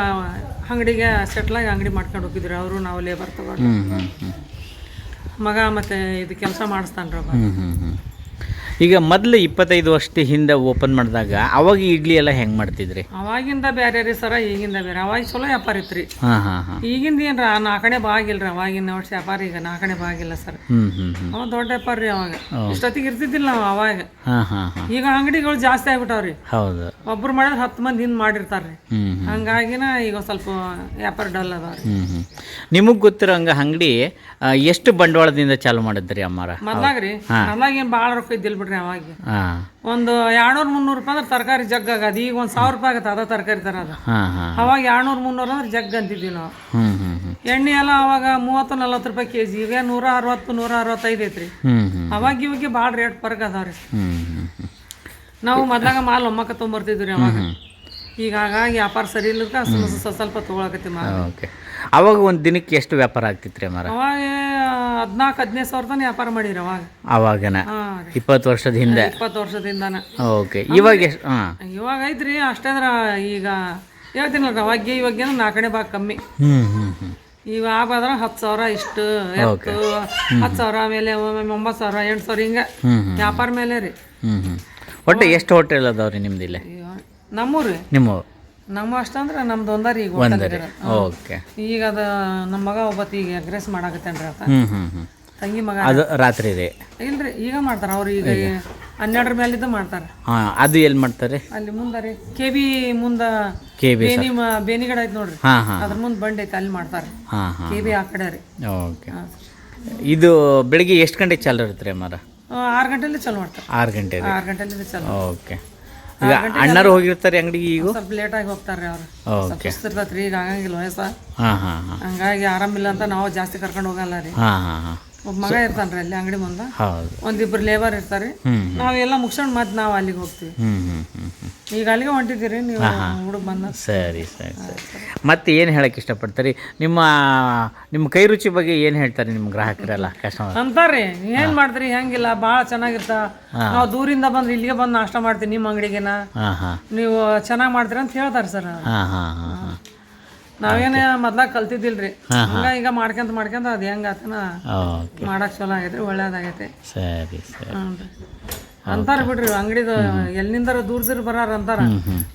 ಅಂಗಡಿಗೆ ಸೆಟ್ಲಾಗಿ ಅಂಗಡಿ ಮಾಡ್ಕೊಂಡು ಹೋಗಿದ್ರಿ ಅವರು ನಾವು ಲೇಬರ್ ತಗೊಂಡು. ಹ್ಞೂ ಹ್ಞೂ ಹ್ಞೂ ಮಗ ಮತ್ತೆ ಇದು ಕೆಲಸ ಮಾಡಿಸ್ತಾನ್ರಿ ಒಬ್ಬ. ಹ್ಞೂ ಹ್ಞೂ ಹ್ಞೂ ಈಗ ಮೊದಲು ಇಪ್ಪತ್ತೈದು ವರ್ಷದ ಹಿಂದೆ ಓಪನ್ ಮಾಡಿದಾಗ ಅವಾಗ ಇಡ್ಲಿ ಎಲ್ಲ ಹೆಂಗೆ ಮಾಡ್ತಿದ್ರಿ? ಅವಾಗಿಂದ ಬೇರೆ ರೀ ಸರ ಈಗಿಂದ ಬೇರೆ. ಅವಾಗ ಚಲೋ ವ್ಯಾಪಾರ ಇತ್ರಿ. ಹಾಂ ಹಾಂ ಹಾಂ. ಈಗಿಂದ ಏನ್ರ ನಾಲ್ಕಣೆ ಬಾಗಿಲ್ರಿ ಅವಾಗಿನ ವರ್ಷ ವ್ಯಾಪಾರ ಈಗ ನಾಲ್ಕಣೆ ಬಾಗಿಲ್ಲ ಸರ್. ಹ್ಞೂ ಹ್ಞೂ ಹ್ಞೂ ಅವ ದೊಡ್ಡ ವ್ಯಾಪಾರ ರೀ ಅವಾಗ. ಇಷ್ಟೊತ್ತಿಗೆ ಇರ್ತಿದ್ದಿಲ್ಲ ನಾವು ಅವಾಗ. ಹಾಂ ಹಾಂ ಹಾಂ. ಈಗ ಅಂಗಡಿಗಳು ಜಾಸ್ತಿ ಆಗ್ಬಿಟ್ಟಾವ್ರಿ. ಹೌದು. ಒಬ್ರು ಮಾಡಿದ್ರೆ ಹತ್ತು ಮಂದಿ ಹಿಂದ್ ಮಾಡಿರ್ತಾರ್ರಿ ಹ್ಞೂ ಹಂಗಾಗಿನ ಈಗ ಒಂದ್ ಸ್ವಲ್ಪ ವ್ಯಾಪಾರ ಡಲ್ ಅದಾವ್ರಿ ಹ್ಞೂ ಹ್ಞೂ ನಿಮಗೆ ಗೊತ್ತಿರೋ ಹಂಗೆ ಅಂಗಡಿ ಎಷ್ಟು ಬಂಡವಾಳದಿಂದ ಚಾಲು ಮಾಡಿದ್ರಿ ಅಮ್ಮಾರ? ಮೊದ್ಲಾಗ್ರಿ ಮೊದ್ಲಾಗ ಏನ್ ಭಾಳ ರೊಕ್ಕ ಇದ್ದಿಲ್ ಬಿಡ್ರಿ ಅವಾಗ. ಹಾಂ. ಒಂದು ಎರಡ್ನೂರ್ ಮುನ್ನೂರು ರೂಪಾಯಿ ಅಂದ್ರೆ ತರಕಾರಿ ಜಗ್ ಆಗದು. ಈಗ ಒಂದ್ ಸಾವಿರ ರೂಪಾಯಿ ಆಗತ್ತೆ ಅದ ತರಕಾರಿ ತರ ಹಾಂ ಹಾಂ. ಅವಾಗ ಎರಡ್ನೂರ್ ಮುನ್ನೂರು ಅಂದ್ರೆ ಜಗ್ ಅಂತಿದ್ವಿ ನಾವು. ಹ್ಞೂ ಹ್ಞೂ ಹ್ಞೂ ಎಣ್ಣೆ ಎಲ್ಲ ಅವಾಗ ಮೂವತ್ತು ನಲ್ವತ್ತು ರೂಪಾಯಿ ಕೆ ಜಿ ಈಗ ನೂರ ಅರವತ್ತು ನೂರ ಅರವತ್ತೈದು ಐತ್ರಿ. ಹ್ಞೂ ಹ್ಞೂ ಅವಾಗ ಇವಾಗ ಭಾಳ ರೇಟ್ ಫರ್ಕ್ ಅದಾವ್ರಿ. ಹ್ಞೂ ಹ್ಞೂ ಹ್ಞೂ ನಾವು ಮೊದ್ಲಾಗ ಮಾಲ್ ಒಮ್ಮಕ್ಕ ತೊಗೊಂಬರ್ತಿದ್ವಿ ಅವಾಗ. ಈಗ ಹಾಗಾಗಿ ವ್ಯಾಪಾರ ಸರಿ ಇಲ್ಲದ ಸ್ವಲ್ಪ ಸ್ವಲ್ಪ ತೊಗೊಳಕತ್ತಿ ಓಕೆ. ಅವಾಗ ಒಂದು ದಿನಕ್ಕೆ ಎಷ್ಟು ವ್ಯಾಪಾರ ಆಗ್ತಿತ್ತು ರೀ ಅಮ್ಮಾರ ಅವಾಗ ಹದಿನಾಲ್ಕು ಹದಿನೈದು ಸಾವಿರ ತನಕ ವ್ಯಾಪಾರ ಮಾಡಿರಿ ಅವಾಗ. ಅವಾಗನ? ಇಪ್ಪತ್ತು ವರ್ಷದ ಹಿಂದೆ? ಇಪ್ಪತ್ತು ವರ್ಷದಿಂದನ. ಓಕೆ. ಇವಾಗ ಎಷ್ಟು ಹಾಂ. ಇವಾಗ ಐತ್ರಿ ಅಷ್ಟೇ ಅಂದ್ರೆ ಈಗ ಹೇಳ್ತೀನಲ್ಲ ಅವಾಗ ಇವಾಗ ಏನೋ ನಾಲ್ಕನೇ ಭಾಗ ಕಮ್ಮಿ. ಹ್ಞೂ ಹ್ಞೂ ಹತ್ತು ಸಾವಿರ ಇಷ್ಟು ಎತ್ತು ಹತ್ತು ಸಾವಿರ ಆಮೇಲೆ ಒಂಬತ್ತು ಸಾವಿರ ಎಂಟು ಸಾವಿರ ಹಿಂಗೆ ವ್ಯಾಪಾರ ಮೇಲೆ ರೀ. ಹ್ಞೂ ಹ್ಞೂ ಒಟ್ಟು ಎಷ್ಟು ಹೋಟೆಲ್ ಅದಾವ್ರಿ ರೀ ನಿಮ್ದು ಇಲ್ಲೇ ನಮ್ಮೂರಿ? ನಿಮ್ಮ ನಮ್ಮ ಅಷ್ಟಂದ್ರೆ ನಮ್ದು ಒಂದಾರಿ ಈಗ ಒಂದರಿ. ಓಕೆ. ಈಗ ಅದು ನಮ್ಮ ಮಗ ಒಬ್ಬತ್ತು ಈಗ ಅಗ್ರೆಸ್ ಮಾಡಾಕತ್ತೇನ್ರಿ ಆತ. ಹ್ಞೂ ಹ್ಞೂ ಹ್ಞೂ ತಂಗಿ ಮಗ. ಅದು ರಾತ್ರಿ ರೀ. ಇಲ್ರಿ ಈಗ ಮಾಡ್ತಾರ ಅವ್ರು ಈಗ ಹನ್ನೆರಡರ ಮೇಲಿದ್ದ ಮಾಡ್ತಾರ. ಹಾಂ ಅದು ಎಲ್ಲಿ ಮಾಡ್ತಾರೆ? ಅಲ್ಲಿ ಮುಂದ ರೀ ಕೆ ಬಿ ಮುಂದ ಕೆ ಬಿ ಬೇನಿ ಮ- ಬೇನಿಗಡ ಐತಿ ನೋಡ್ರಿ. ಹಾಂ ಹಾಂ ಅದ್ರ ಮುಂದೆ ಬಂಡಿ ಐತಿ ಅಲ್ಲಿ ಮಾಡ್ತಾರೆ. ಹಾಂ ಹಾಂ ಕೆ ಬಿ ಆ ಕಡೆ ರೀ. ಓಕೆ. ಇದು ಬೆಳಿಗ್ಗೆ ಎಷ್ಟು ಗಂಟೆಗೆ ಚಾಲು ಇರುತ್ತೆ ರೀ ಅಮ್ಮಾರ ಆರು ಗಂಟೆಲಿ ಚಾಲು ಮಾಡ್ತಾರೆ. ಆರು ಗಂಟೆ ರೀ ಆರು ಗಂಟೆಲಿ ಚಲೋ. ಓಕೆ. ಈಗ ಅಣ್ಣರು ಹೋಗಿರ್ತಾರೆ ಅಂಗಡಿಗೆ ಈಗ? ಸ್ವಲ್ಪ ಲೇಟ್ ಆಗಿ ಹೋಗ್ತಾರೆ ಅವ್ರು. ಸ್ವಲ್ಪ ಓಕೆ ಈಗ ಆಗಂಗಿಲ್ಲ ವಯಸ್ಸ. ಹಾಂ ಹಾಂ ಹಾಂ. ಹಂಗಾಗಿ ಆರಾಮಿಲ್ಲ ಅಂತ ನಾವು ಜಾಸ್ತಿ ಕರ್ಕೊಂಡು ಹೋಗಲ್ಲ ರೀ. ಹಾಂ ಹಾಂ ಹಾಂ. ಒಬ್ಬ ಮಗ ಇರ್ತಾನ್ರಿ ಅಲ್ಲಿ ಅಂಗಡಿ ಮುಂದೆ. ಹೌದು. ಒಂದಿಬ್ರು ಲೇಬರ್ ಇರ್ತಾರೆ. ನಾವ್ ನಾವೆಲ್ಲ ಮುಗಿಸ್ಕೊಂಡು ಮತ್ತೆ ನಾವು ಅಲ್ಲಿಗೆ ಹೋಗ್ತೀವಿ. ಹ್ಞೂ ಹ್ಞೂ ಹ್ಞೂ ಹ್ಞೂ ಈಗ ಅಲ್ಲಿಗೆ ಹೊಂಟಿದ್ದೀರಿ ನೀವು ಹುಡುಗ ಬಂದ ಸರಿ ಸರಿ ಸರಿ. ಮತ್ತೆ ಏನು ಹೇಳಕ್ಕೆ ಇಷ್ಟಪಡ್ತಾರೆ? ನಿಮ್ಮ ನಿಮ್ಮ ಕೈ ರುಚಿ ಬಗ್ಗೆ ಏನು ಹೇಳ್ತಾರೆ ನಿಮ್ಮ ಗ್ರಾಹಕರೆಲ್ಲ ಕಸ್ಟಮರ್ ಅಂತಾರ್ರಿ ಏನ್ ಮಾಡ್ತೀರಿ? ಹೆಂಗಿಲ್ಲ ಭಾಳ ಚೆನ್ನಾಗಿರ್ತ ನಾವು ದೂರಿಂದ ಬಂದ್ರೆ ಇಲ್ಲಿಗೆ ಬಂದು ನಾಷ್ಟ ಮಾಡ್ತೀವಿ ನಿಮ್ಮ ಅಂಗಡಿಗೆನ. ನೀವು ಚೆನ್ನಾಗಿ ಮಾಡ್ತೀರಿ ಅಂತ ಹೇಳ್ತಾರೆ ಸರ್. ನಾವೇನೇ ಮೊದ್ಲಾಗ ಕಲ್ತಿದ್ದಿಲ್ರಿ. ಹಂಗ ಈಗ ಮಾಡ್ಕೊಂತ ಮಾಡ್ಕೊಂತ ಅದು ಹೆಂಗ ಆತನ ಮಾಡಕ್ ಚಲೋ ಆಗೈತ್ರಿ ಒಳ್ಳೇದಾಗೈತೆ. ಸರಿ ಸರಿ. ಅಂತಾರ ಬಿಡ್ರಿ ಅಂಗಡಿದ ಎಲ್ಲಿಂದಾರ ದೂರ ದೂರ ಬರಾರ ಅಂತಾರ.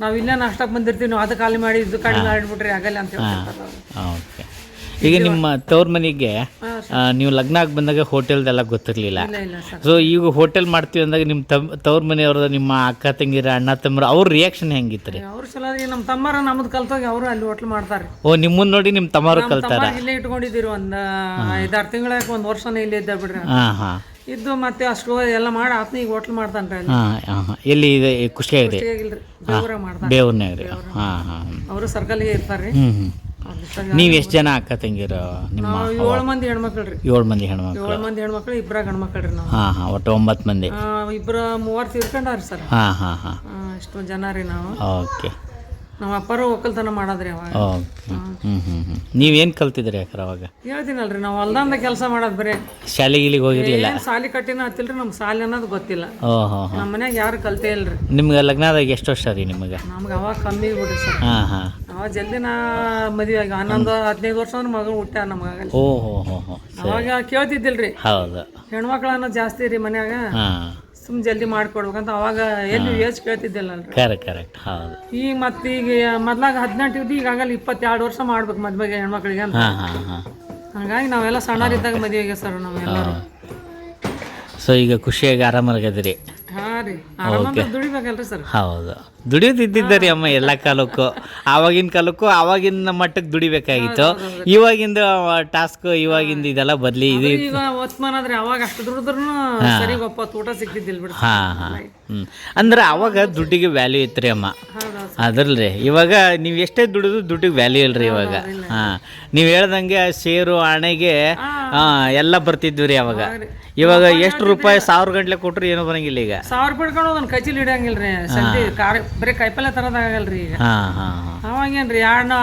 ನಾವ್ ಇಲ್ಲೇ ನಾಷ್ಟಕ್ ಬಂದಿರ್ತೀವಿ ನೀವು ಅದು ಖಾಲಿ ಮಾಡಿ ಇದು ಖಾಲಿ ಮಾಡಿಬಿಟ್ರಿ ಆಗಲ್ಲ ಅಂತ ಹೇಳ್ತಾರೆ ಓಕೆ. ಈಗ ನಿಮ್ಮ ತವ್ರ ಮನೆಗೆ ನೀವು ಲಗ್ನ ಆಗಿ ಬಂದಾಗ ಹೋಟೆಲ್ದೆಲ್ಲ ಗೊತ್ತಿರಲಿಲ್ಲ. ಸೊ ಈಗ ಹೋಟೆಲ್ ಮಾಡ್ತೀವಿ ಅಂದಾಗ ನಿಮ್ಮ ತಮ್ ತವ್ರ ಮನೆಯವ್ರದ ನಿಮ್ಮ ಅಕ್ಕ ತಂಗಿರ ಅಣ್ಣ ತಮ್ಮರ ಅವ್ರ ರಿಯಾಕ್ಷನ್ ಹೆಂಗಿತ್ತು ರೀ ಅವ್ರ ಸಲುವಾಗಿ ನಮ್ಮ ತಮ್ಮರ ನಮ್ದು ಕಲ್ತೋಗಿ ಅವರು ಅಲ್ಲಿ ಹೋಟ್ಲ್ ಮಾಡ್ತಾರೆ. ಓ ನಿಮ್ಮನ್ನ ನೋಡಿ ನಿಮ್ಮ ತಮ್ಮರು ಕಲ್ತಾರ? ಇಲ್ಲೇ ಇಟ್ಕೊಂಡಿದ್ದೀರಿ ಒಂದ್ ಐದಾರು ತಿಂಗಳ ಒಂದ್ ವರ್ಷನೇ ಇಲ್ಲೇ ಇದ್ದ ಬಿಡ್ರಿ. ಹಾಂ ಹಾಂ. ಇದ್ದು ಮತ್ತೆ ಅಷ್ಟು ಎಲ್ಲ ಮಾಡಿ ಆತ್ನ ಈಗ ಹೋಟ್ಲ್ ಮಾಡ್ತಾನ್ರಿ ಅಲ್ಲಿ. ಹಾಂ ಹಾಂ ಎಲ್ಲಿ ಇದೆ? ಖುಷಿ ದೇವ್ರ ಮಾಡ್ತಾನೆ. ಬೇವ್ರನ್ಯಾಗ ರೀ ಹಾಂ ಹಾಂ ಅವರು ಸರ್ಕಲ್ಗೆ ಇರ್ತಾರೆ ಹ್ಞೂ ನೀವು ಎಷ್ಟು ಜನ ಅಕ್ಕ ತಂಗಿರೋ ನಿಮ್ಮ ನಾವು ಏಳು ಮಂದಿ ಹೆಣ್ಮಕ್ಳ್ರಿ ಏಳು ಮಂದಿ ಹೆಣ್ಮಕ್ಳು. ಏಳು ಮಂದಿ ಹೆಣ್ಮಕ್ಳು ಇಬ್ಬರ ಗಂಡ್ಮಕ್ಳ್ರಿ ನಾವು. ಹಾಂ ಹಾಂ ಒಟ್ಟು ಒಂಬತ್ತು ಮಂದಿ. ಆ, ಇಬ್ರ ಮೂವರು ತೀರ್ಕೊಂಡಾರಿ ಸರ್. ಹಾಂ ಹಾಂ ಹಾಂ. ಇಷ್ಟು ಜನ ರೀ ನಾವು. ಓಕೆ. ನಮ್ಮ ಅಪ್ಪರು ಒಕ್ಕಲ್ತನ ಮಾಡೋದ್ರಿ ಅವಾಗ. ಓಕೆ ಹ್ಞೂ ಹ್ಞೂ ಹ್ಞೂ ನೀವೇನು ಕಲ್ತಿದ್ರಿ ಯಾಕ್ರ ಅವಾಗ? ಹೇಳ್ತೀನಲ್ರಿ ನಾವು ಹೊಲ್ದಂದ ಕೆಲಸ ಮಾಡೋದು ಬರೀ. ಶಾಲೆ ಇಲ್ಲಿಗೆ ಹೋಗಿರಲಿಲ್ಲ? ಏನ್ ಸಾಲಿ ಕಟ್ಟಿನ ಹತ್ತಿಲ್ರಿ ನಮ್ಗೆ ಸಾಲಿ ಅನ್ನೋದು ಗೊತ್ತಿಲ್ಲ. ಓ ಹೋ ಹೋ. ನಮ್ಮ ಮನ್ಯಾಗ ಯಾರು ಕಲ್ತೇ ಇಲ್ರಿ. ನಿಮ್ಗೆ ಲಗ್ನದಾಗ ಎಷ್ಟು ವರ್ಷ ರೀ ನಿಮಗೆ? ನಮ್ಗೆ ಅವಾಗ ಕಮ್ಮಿ ಬಿಡ್ರಿ ಸರ್. ಹಾಂ ಹಾಂ. ಅವಾಗ ಜಲ್ದಿ ನಾ ಮದುವೆ ಆಗಿ ಹನ್ನೊಂದು ಹದಿನೈದು ವರ್ಷ ಅಂದ್ರೆ ಮಗ ಹುಟ್ಟ ಓ ಹೋ ಹೋ ಹೋ ಅವಾಗ ಕೇಳ್ತಿದ್ದಿಲ್ರಿ. ಹೌದು. ಹೆಣ್ಮಕ್ಳು ಅನ್ನೋದು ಜಾಸ್ತಿ ರೀ ಮನ್ಯಾಗ. ಹಾಂ. ಸುಮ್ ಜಲ್ದಿ ಮಾಡ್ಕೊಡ್ಬೇಕಂತ ಅವಾಗ ಎಲ್ಲಿ ಏಜ್ ಕೇಳ್ತಿದ್ದಿಲ್ಲ ಕರೆಕ್ಟ್ ಕರೆಕ್ಟ್ ಹೌದು. ಈಗ ಮತ್ತೆ ಈಗ ಮೊದ್ಲಾಗ ಹದಿನೆಂಟು ಇದ್ದು ಈಗ ಆಗಲ್ಲ ಇಪ್ಪತ್ತೆರಡು ವರ್ಷ ಮಾಡ್ಬೇಕು ಮದ್ವೆಗೆ ಹೆಣ್ಮಕ್ಳಿಗೆ ಅಂತ. ಹಾಂ ಹಾಂ ಹಾಂ. ಹಂಗಾಗಿ ನಾವೆಲ್ಲ ಸಣ್ಣರಿದ್ದಾಗ ಮದುವೆಗೆ ಸರ್ ನಾವೆಲ್ಲ ಸೊ ಈಗ ಖುಷಿಯಾಗಿ ಆರಾಮಾಗದಿರಿ ಹೌದು. ದುಡಿಯೋದಿದ್ದಿದ್ದ ಅಮ್ಮ ಎಲ್ಲ ಕಾಲಕ್ಕೂ. ಆವಾಗಿನ ಕಾಲಕ್ಕೂ ಆವಾಗಿನ ಮಟ್ಟಕ್ಕೆ ದುಡಿಬೇಕಾಗಿತ್ತು. ಇವಾಗಿಂದ ಟಾಸ್ಕ್ ಇವಾಗಿಂದ ಇದೆಲ್ಲ ಬದ್ಲಿ ಇದು ಹಾಂ. ಹಾಂ ಹ್ಞೂ ಅಂದ್ರೆ ಅವಾಗ ದುಡ್ಡಿಗೆ ವ್ಯಾಲ್ಯೂ ಇತ್ತು ಅಮ್ಮ. ಹೌದಾ ಅದ್ರಲ್ರಿ. ಇವಾಗ ನೀವು ಎಷ್ಟೇ ದುಡಿದು ದುಡ್ಡಿಗೆ ವ್ಯಾಲ್ಯೂ ಇಲ್ರಿ ಇವಾಗ. ಹಾಂ. ನೀವು ಹೇಳ್ದಂಗೆ ಶೇರು ಹಣೆಗೆ ಎಲ್ಲ ಬರ್ತಿದ್ವಿ ರೀ ಅವಾಗ ಇವಾಗ ಎಷ್ಟು ರೂಪಾಯಿ ಸಾವಿರ ಗಂಟ್ಲೆ ಕೊಟ್ಟರು ಏನೂ ಬರಂಗಿಲ್ಲ ಈಗ. ಸಾವಿರ ರೂಪಾಯಿ ಇಟ್ಕೊಂಡು ಒಂದೊಂದು ಕೈಚಿಲ್ ಹಿಡಿಯಂಗಿಲ್ರಿ. ಸಂತಿ ಕಾರ್ ಬರೀ ಕಾಯಿಪಲ್ಲೆ ತರೋದಾಗಲ್ರಿ ಈಗ. ಹಾ ಹಾ ಹಾಂ. ಅವಾಗೇನ್ರಿ ಎರಡ್ನ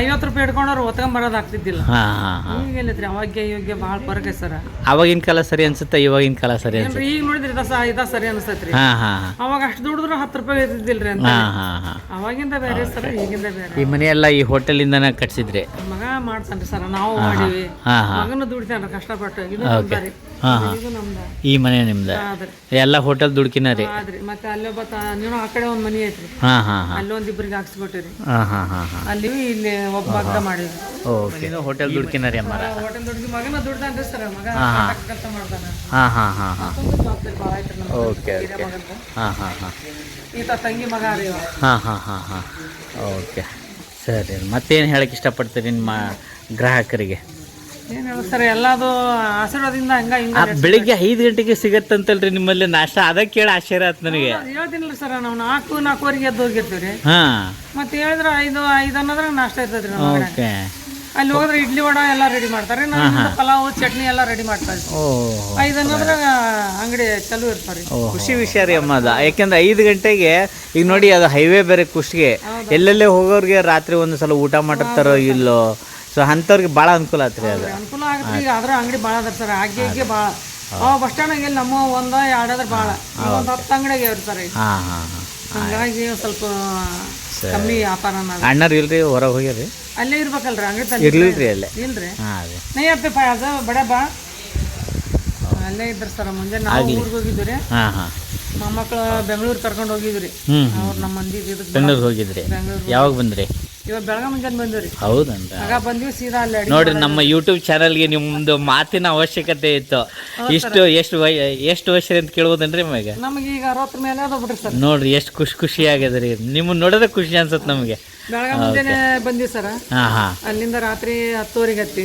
ಐವತ್ತು ರೂಪಾಯಿ ಇಟ್ಕೊಂಡವ್ರು ಒತ್ಕೊಂಬರೋದು ಆಗ್ತಿದ್ದಿಲ್ಲ. ಹಾ ಹಾಂ ಹಾಂ. ಈಗ ಎಲ್ಲೈತ್ರಿ ಅವಾಗ ಇವಾಗ ಭಾಳ ಫರಕ್ ಐತೆ ಸರ್. ಅವಾಗಿನ ಕಾಲ ಸರಿ ಅನ್ಸುತ್ತೆ? ಇವಾಗಿನ ಕಾಲ ಸರಿ ಅನ್ಸುತ್ತೆ? ಏನ್ರಿ ಈಗ ನೋಡಿದ್ರಿ ಇದ ಸ ಇದ ಸರಿ ಅನಿಸ್ತೈತ್ರಿ ರೀ ಹಾಂ ಹಾಂ. ಅವಾಗ ಅಷ್ಟು ದುಡಿದ್ರು ಹತ್ತು ರೂಪಾಯಿ ಇರ್ತಿದ್ದಿಲ್ರಿ ಅಂತ. ಹಾಂ ಹಾಂ ಹಾಂ. ಅವಾಗಿಂದ ಬೇರೆ ಸರ್ ಈಗಿಂದ ಬೇರೆ. ಈ ಮನೆಯೆಲ್ಲ ಈ ಹೋಟೆಲಿಂದನೇ ಕಟ್ಸಿದ್ರಿ? ಮಗ ಮಾಡ್ತಾನ್ರಿ ಸರ್ ನಾವು ಮಾಡಿವಿ. ಮಗನ ಹಾಂ. ಮಗನು ದುಡಿತಾನ್ರಿ ಕಷ್ಟಪಟ್ಟು. ಇದು ನಮ್ದಾರಿ ಹಾಂ ಹಾಂ. ಇದು ನಮ್ದ. ಈ ಮನೆ ನಿಮ್ದು. ಆದ್ರಿ ಎಲ್ಲ ಹೋಟೆಲ್ ದುಡ್ಕಿನ ರೀ. ಆದ್ರಿ ಮತ್ತೆ ಅಲ್ಲೊಬ್ಬ ನೀವು ಆ ಕಡೆ ಒಂದ್ ಮನಿ ಐತ್ರಿ. ಹಾಂ ಹಾಂ ಹಾಂ. ಅಲ್ಲಿ ಒಂದ್ ಇಬ್ರಿಗೆ ಹಾಕ್ಸ್ಕೊಟ್ಟಿರಿ ಹಾಂ ಹಾಂ ಹಾಂ ಹಾಂ. ಅಲ್ಲಿ ಇಲ್ಲಿ ಒಬ್ಬ ಮಾಡಿರಿ ಓಕೆ. ಹೋಟೆಲ್ ದುಡ್ಕಿನ ರೀ ಅಮ್ಮಾರ. ಹೋಟೆಲ್ ದುಡ್ಗಿ ಮಗನ ದುಡ್ದಾನ್ರಿ ಸರ್ ಮಗ ಕೆಲಸ ಮಾಡ್ತಾನ. ಹಾಂ ಹಾಂ ಹಾಂ ಹಾಂ. ಮತ್ತೊಂದು ಜವಾಬ್ದಾರಿ ಭಾಳ ಐತ್ರಿ ನಮ್ಗೆ ಓಕೆ ಹಿರಿಯ ಓಕೆ. ಮಗಂದು. ಹಾಂ ಹಾಂ ಹಾಂ. ಈತ ತಂಗಿ ಮಗ ರೀ ಇವ. ಹಾಂ ಹಾಂ ಹಾಂ ಹಾಂ. ಓಕೆ. ಸರಿ ಮತ್ತೇನು ಹೇಳಕ್ಕೆ ಇಷ್ಟಪಡ್ತೀರಿ ನಿಮ್ಮ ಗ್ರಾಹಕರಿಗೆ? ಸರ್ ಎಲ್ಲದು ಆಶೀರ್ವಾದದಿಂದ ಹಂಗ ಹಿಂಗ ಆ ಬೆಳಿಗ್ಗೆ ಐದು ಗಂಟೆಗೆ ಸಿಗತ್ತಂತಲ್ರಿ ನಿಮ್ಮಲ್ಲಿ ನಾಷ್ಟ ಅದಕ್ಕೆ ಕೇಳಿ ಆಶ್ಚರ್ಯ ಆಯ್ತು ನನಗೆ. ಹೇಳ್ತೀನಿಲ್ಲ ಸರ್ ನಾವು ನಾಲ್ಕು ನಾಲ್ಕುವರೆಗೆ ಎದ್ದು ಹೋಗಿರ್ತೀವಿ ರೀ ಹಾಂ. ಮತ್ತೆ ಹೇಳಿದ್ರೆ ಐದು ಐದು ಅನ್ನೋದ್ರಾಗ ನಾಷ್ಟ ಇರ್ತದ್ರಿ ನಮ್ಮ ಮನ್ಯಾಗ. ಓಕೆ. ಅಲ್ಲಿ ಹೋದ್ರೆ ಇಡ್ಲಿ ವಡ ಎಲ್ಲ ರೆಡಿ ಮಾಡ್ತಾರೆ ನಾವು ಪಲಾವ್ ಚಟ್ನಿ ಎಲ್ಲ ರೆಡಿ ಮಾಡ್ತಾರೆ. ಓ ಐದನ್ನೋದ್ರ ಅಂಗಡಿ ಚಲೋ ಇರ್ತಾರೆ ಖುಷಿ ವಿಷಯ ರೀ ಅಮ್ಮ ಅದ. ಯಾಕೆಂದ್ರೆ ಐದು ಗಂಟೆಗೆ ಈಗ ನೋಡಿ ಅದು ಹೈವೇ ಬೇರೆ ಕುಷ್ಟಿಗೆ ಎಲ್ಲೆಲ್ಲೇ ಹೋಗೋರಿಗೆ ರಾತ್ರಿ ಒಂದು ಸಲ ಊಟ ಮಾಡಿರ್ತಾರೋ ಇಲ್ಲೋ? ಸೊ ಅಂಥವ್ರಿಗೆ ಭಾಳ ಅನುಕೂಲ ಆತ್ರಿ ಅದು. ಅನುಕೂಲ ಆಗುತ್ತೆ ಈಗ ಅದ್ರ ಅಂಗಡಿ ಭಾಳ ಅದ ಸರ್ ಆಗ್ಗೆ ಈಗ್ಗೆ ಭಾಳ. ಅವ ಬಸ್ ಸ್ಟ್ಯಾಂಡ್ ಇಲ್ಲಿ ನಮ್ಮ ಒಂದ ಎರಡಾದ್ರೆ ಭಾಳ. ಒಂದು ಹತ್ತು ಅಂಗಡಿಯಾಗ ಇರ್ತಾರೆ ಹಾಂ ಹಂಗಾಗಿ ಸ್ವಲ್ಪ ಕಮ್ಮಿ ವ್ಯಾಪಾರ. ಅಣ್ಣರು ಇಲ್ರಿ ಹೊರಗೆ ಹೋಗ್ಯಾರಿ ಅಲ್ಲೇ ಇರ್ಬೇಕಲ್ರಿ ಅಂಗಡಿ ಇರ್ಲಿಲ್ರಿ ಅಲ್ಲೇ. ಇಲ್ರಿ. ನೈ ಅಪ್ಪೆ ಅದ ಬಡ ಬಾ. ಅಲ್ಲೇ ಇದ್ರ ಸರ್ ಮುಂಜಾನೆ ನಾವು ಊರಿಗೆ ಹೋಗಿದ್ವಿ ರೀ. ಹಾಂ ಹಾಂ. ಮೊಮ್ಮಕ್ಳು ಬೆಂಗಳೂರು ಕರ್ಕೊಂಡು ಹೋಗಿದ್ರಿ ಅವ್ರು ನಮ್ಮ ಮಂದಿ ಇದಕ್ಕೆ ಬೆಂಗಳೂರು ಹೋಗಿದ್ರಿ. ಯಾವಾಗ ಬಂದ್ರಿ? ಇವಾಗ ಬೆಳಗ್ಗೆ ಮುಂಜಾನೆ ಬಂದ್ವಿ ರೀ ಹೌದನ್ರಿ. ಆಗ ಬಂದ್ವಿ ಸೀದಾ ಅಲ್ಲಿ ಅಡಿಗೆ ನೋಡ್ರಿ ನಮ್ಮ ಯೂಟ್ಯೂಬ್ ಚಾನಲ್ಗೆ ನಿಮ್ದು ಮಾತಿನ ಅವಶ್ಯಕತೆ ಇತ್ತು. ಇಷ್ಟು ಎಷ್ಟು ವಯ ಎಷ್ಟು ವರ್ಷ ಅಂತ ಕೇಳ್ಬೋದನ್ರಿ ನಿಮಗೆ? ನಮಗೆ ಈಗ ಅರವತ್ತರ ಮೇಲೆ ಅದ ಬಿಡ್ರಿ ಸರ್. ನೋಡ್ರಿ ಎಷ್ಟು ಖುಷಿ ಖುಷಿ ಆಗ್ಯದ ರೀ. ನಿಮ್ಮನ್ನ ನೋಡೋದೇ ಖುಷಿ ಅನ್ಸುತ್ತೆ ನಮಗೆ. ಬೆಳಗ್ಗೆ ಮುಂಜಾನೆ ಬಂದ್ವಿ ಸರ್. ಅಲ್ಲಿಂದ ರಾತ್ರಿ ಹತ್ತುವರೆಗೆ ಹತ್ತಿ.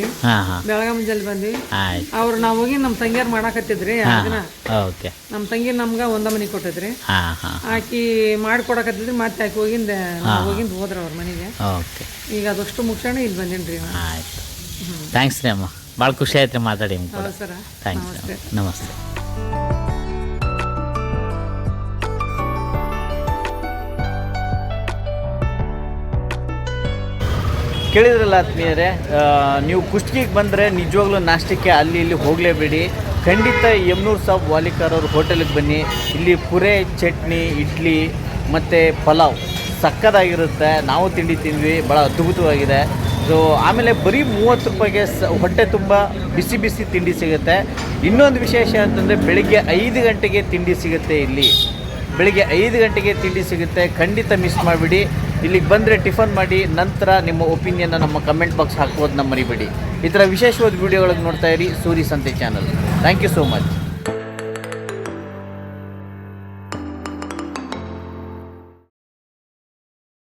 ಬೆಳಗ್ಗೆ ಮುಂಜಾನೆ ಬಂದ್ವಿ. ಅವ್ರು ನಾವು ಹೋಗಿ ನಮ್ಮ ತಂಗಿಯರ್ ಮಾಡಾಕತ್ತಿದ್ರಿ ದಿನ. ಓಕೆ. ನಮ್ಮ ತಂಗಿ ನಮ್ಗ ಒಂದ ಮನೆ ಕೊಟ್ಟಿದ್ರಿ. ಆಕಿ ಮಾಡ್ಕೊಡಕತ್ತಿದ್ರಿ ಮತ್ತೆ ಆಕಿ ಹೋಗಿಂದ ಹೋಗಿಂದ ಹೋದ್ರ ಅವ್ರ ಮನೆಗೆ. ಈಗ ಅದಷ್ಟು ಮುಗಿಸೋಣ ಇಲ್ಲಿ ಬಂದೇನ್ರಿ ಆಯ್ತು. ಥ್ಯಾಂಕ್ಸ್ ರೀ ಅಮ್ಮ. ಭಾಳ ಖುಷಿ ಆಯ್ತು ರೀ ಮಾತಾಡಿ ಥ್ಯಾಂಕ್ಸ್ ನಮಸ್ತೆ. ಕೇಳಿದ್ರಲ್ಲ ಆತ್ಮೀಯರೇ ನೀವು ಕುಷ್ಟಿಗೆ ಬಂದರೆ ನಿಜವಾಗ್ಲೂ ನಾಷ್ಟಕ್ಕೆ ಅಲ್ಲಿ ಇಲ್ಲಿ ಹೋಗಲೇಬೇಡಿ. ಖಂಡಿತ ಎಮ್ನೂರು ಸಾಬ್ ವಾಲಿಕಾರ್ ಅವ್ರ ಹೋಟೆಲಿಗೆ ಬನ್ನಿ. ಇಲ್ಲಿ ಪುರೆ, ಚಟ್ನಿ, ಇಡ್ಲಿ ಮತ್ತು ಪಲಾವ್ ಸಕ್ಕದಾಗಿರುತ್ತೆ. ನಾವು ತಿಂಡಿ ತಿಂದ್ವಿ ಭಾಳ ಅದ್ಭುತವಾಗಿದೆ. ಸೊ ಆಮೇಲೆ ಬರೀ ಮೂವತ್ತು ರೂಪಾಯಿಗೆ ಸ, ಹೊಟ್ಟೆ ತುಂಬ ಬಿಸಿ ಬಿಸಿ ತಿಂಡಿ ಸಿಗುತ್ತೆ. ಇನ್ನೊಂದು ವಿಶೇಷ ಅಂತಂದರೆ ಬೆಳಿಗ್ಗೆ ಐದು ಗಂಟೆಗೆ ತಿಂಡಿ ಸಿಗುತ್ತೆ ಇಲ್ಲಿ. ಬೆಳಿಗ್ಗೆ ಐದು ಗಂಟೆಗೆ ತಿಂಡಿ ಸಿಗುತ್ತೆ. ಖಂಡಿತ ಮಿಸ್ ಮಾಡಿಬಿಡಿ. ಇಲ್ಲಿಗೆ ಬಂದರೆ ಟಿಫನ್ ಮಾಡಿ, ನಂತರ ನಿಮ್ಮ ಒಪಿನಿಯನ್ನ ನಮ್ಮ ಕಮೆಂಟ್ ಬಾಕ್ಸ್ ಹಾಕ್ಬೋದು ನಮ್ಮ ಮರಿಬೇಡಿ ಈ ಥರ ವಿಶೇಷವಾದ ವೀಡಿಯೋಗಳಿಗೆ ನೋಡ್ತಾ ಇರಿ, Suri Sante channel thank you so much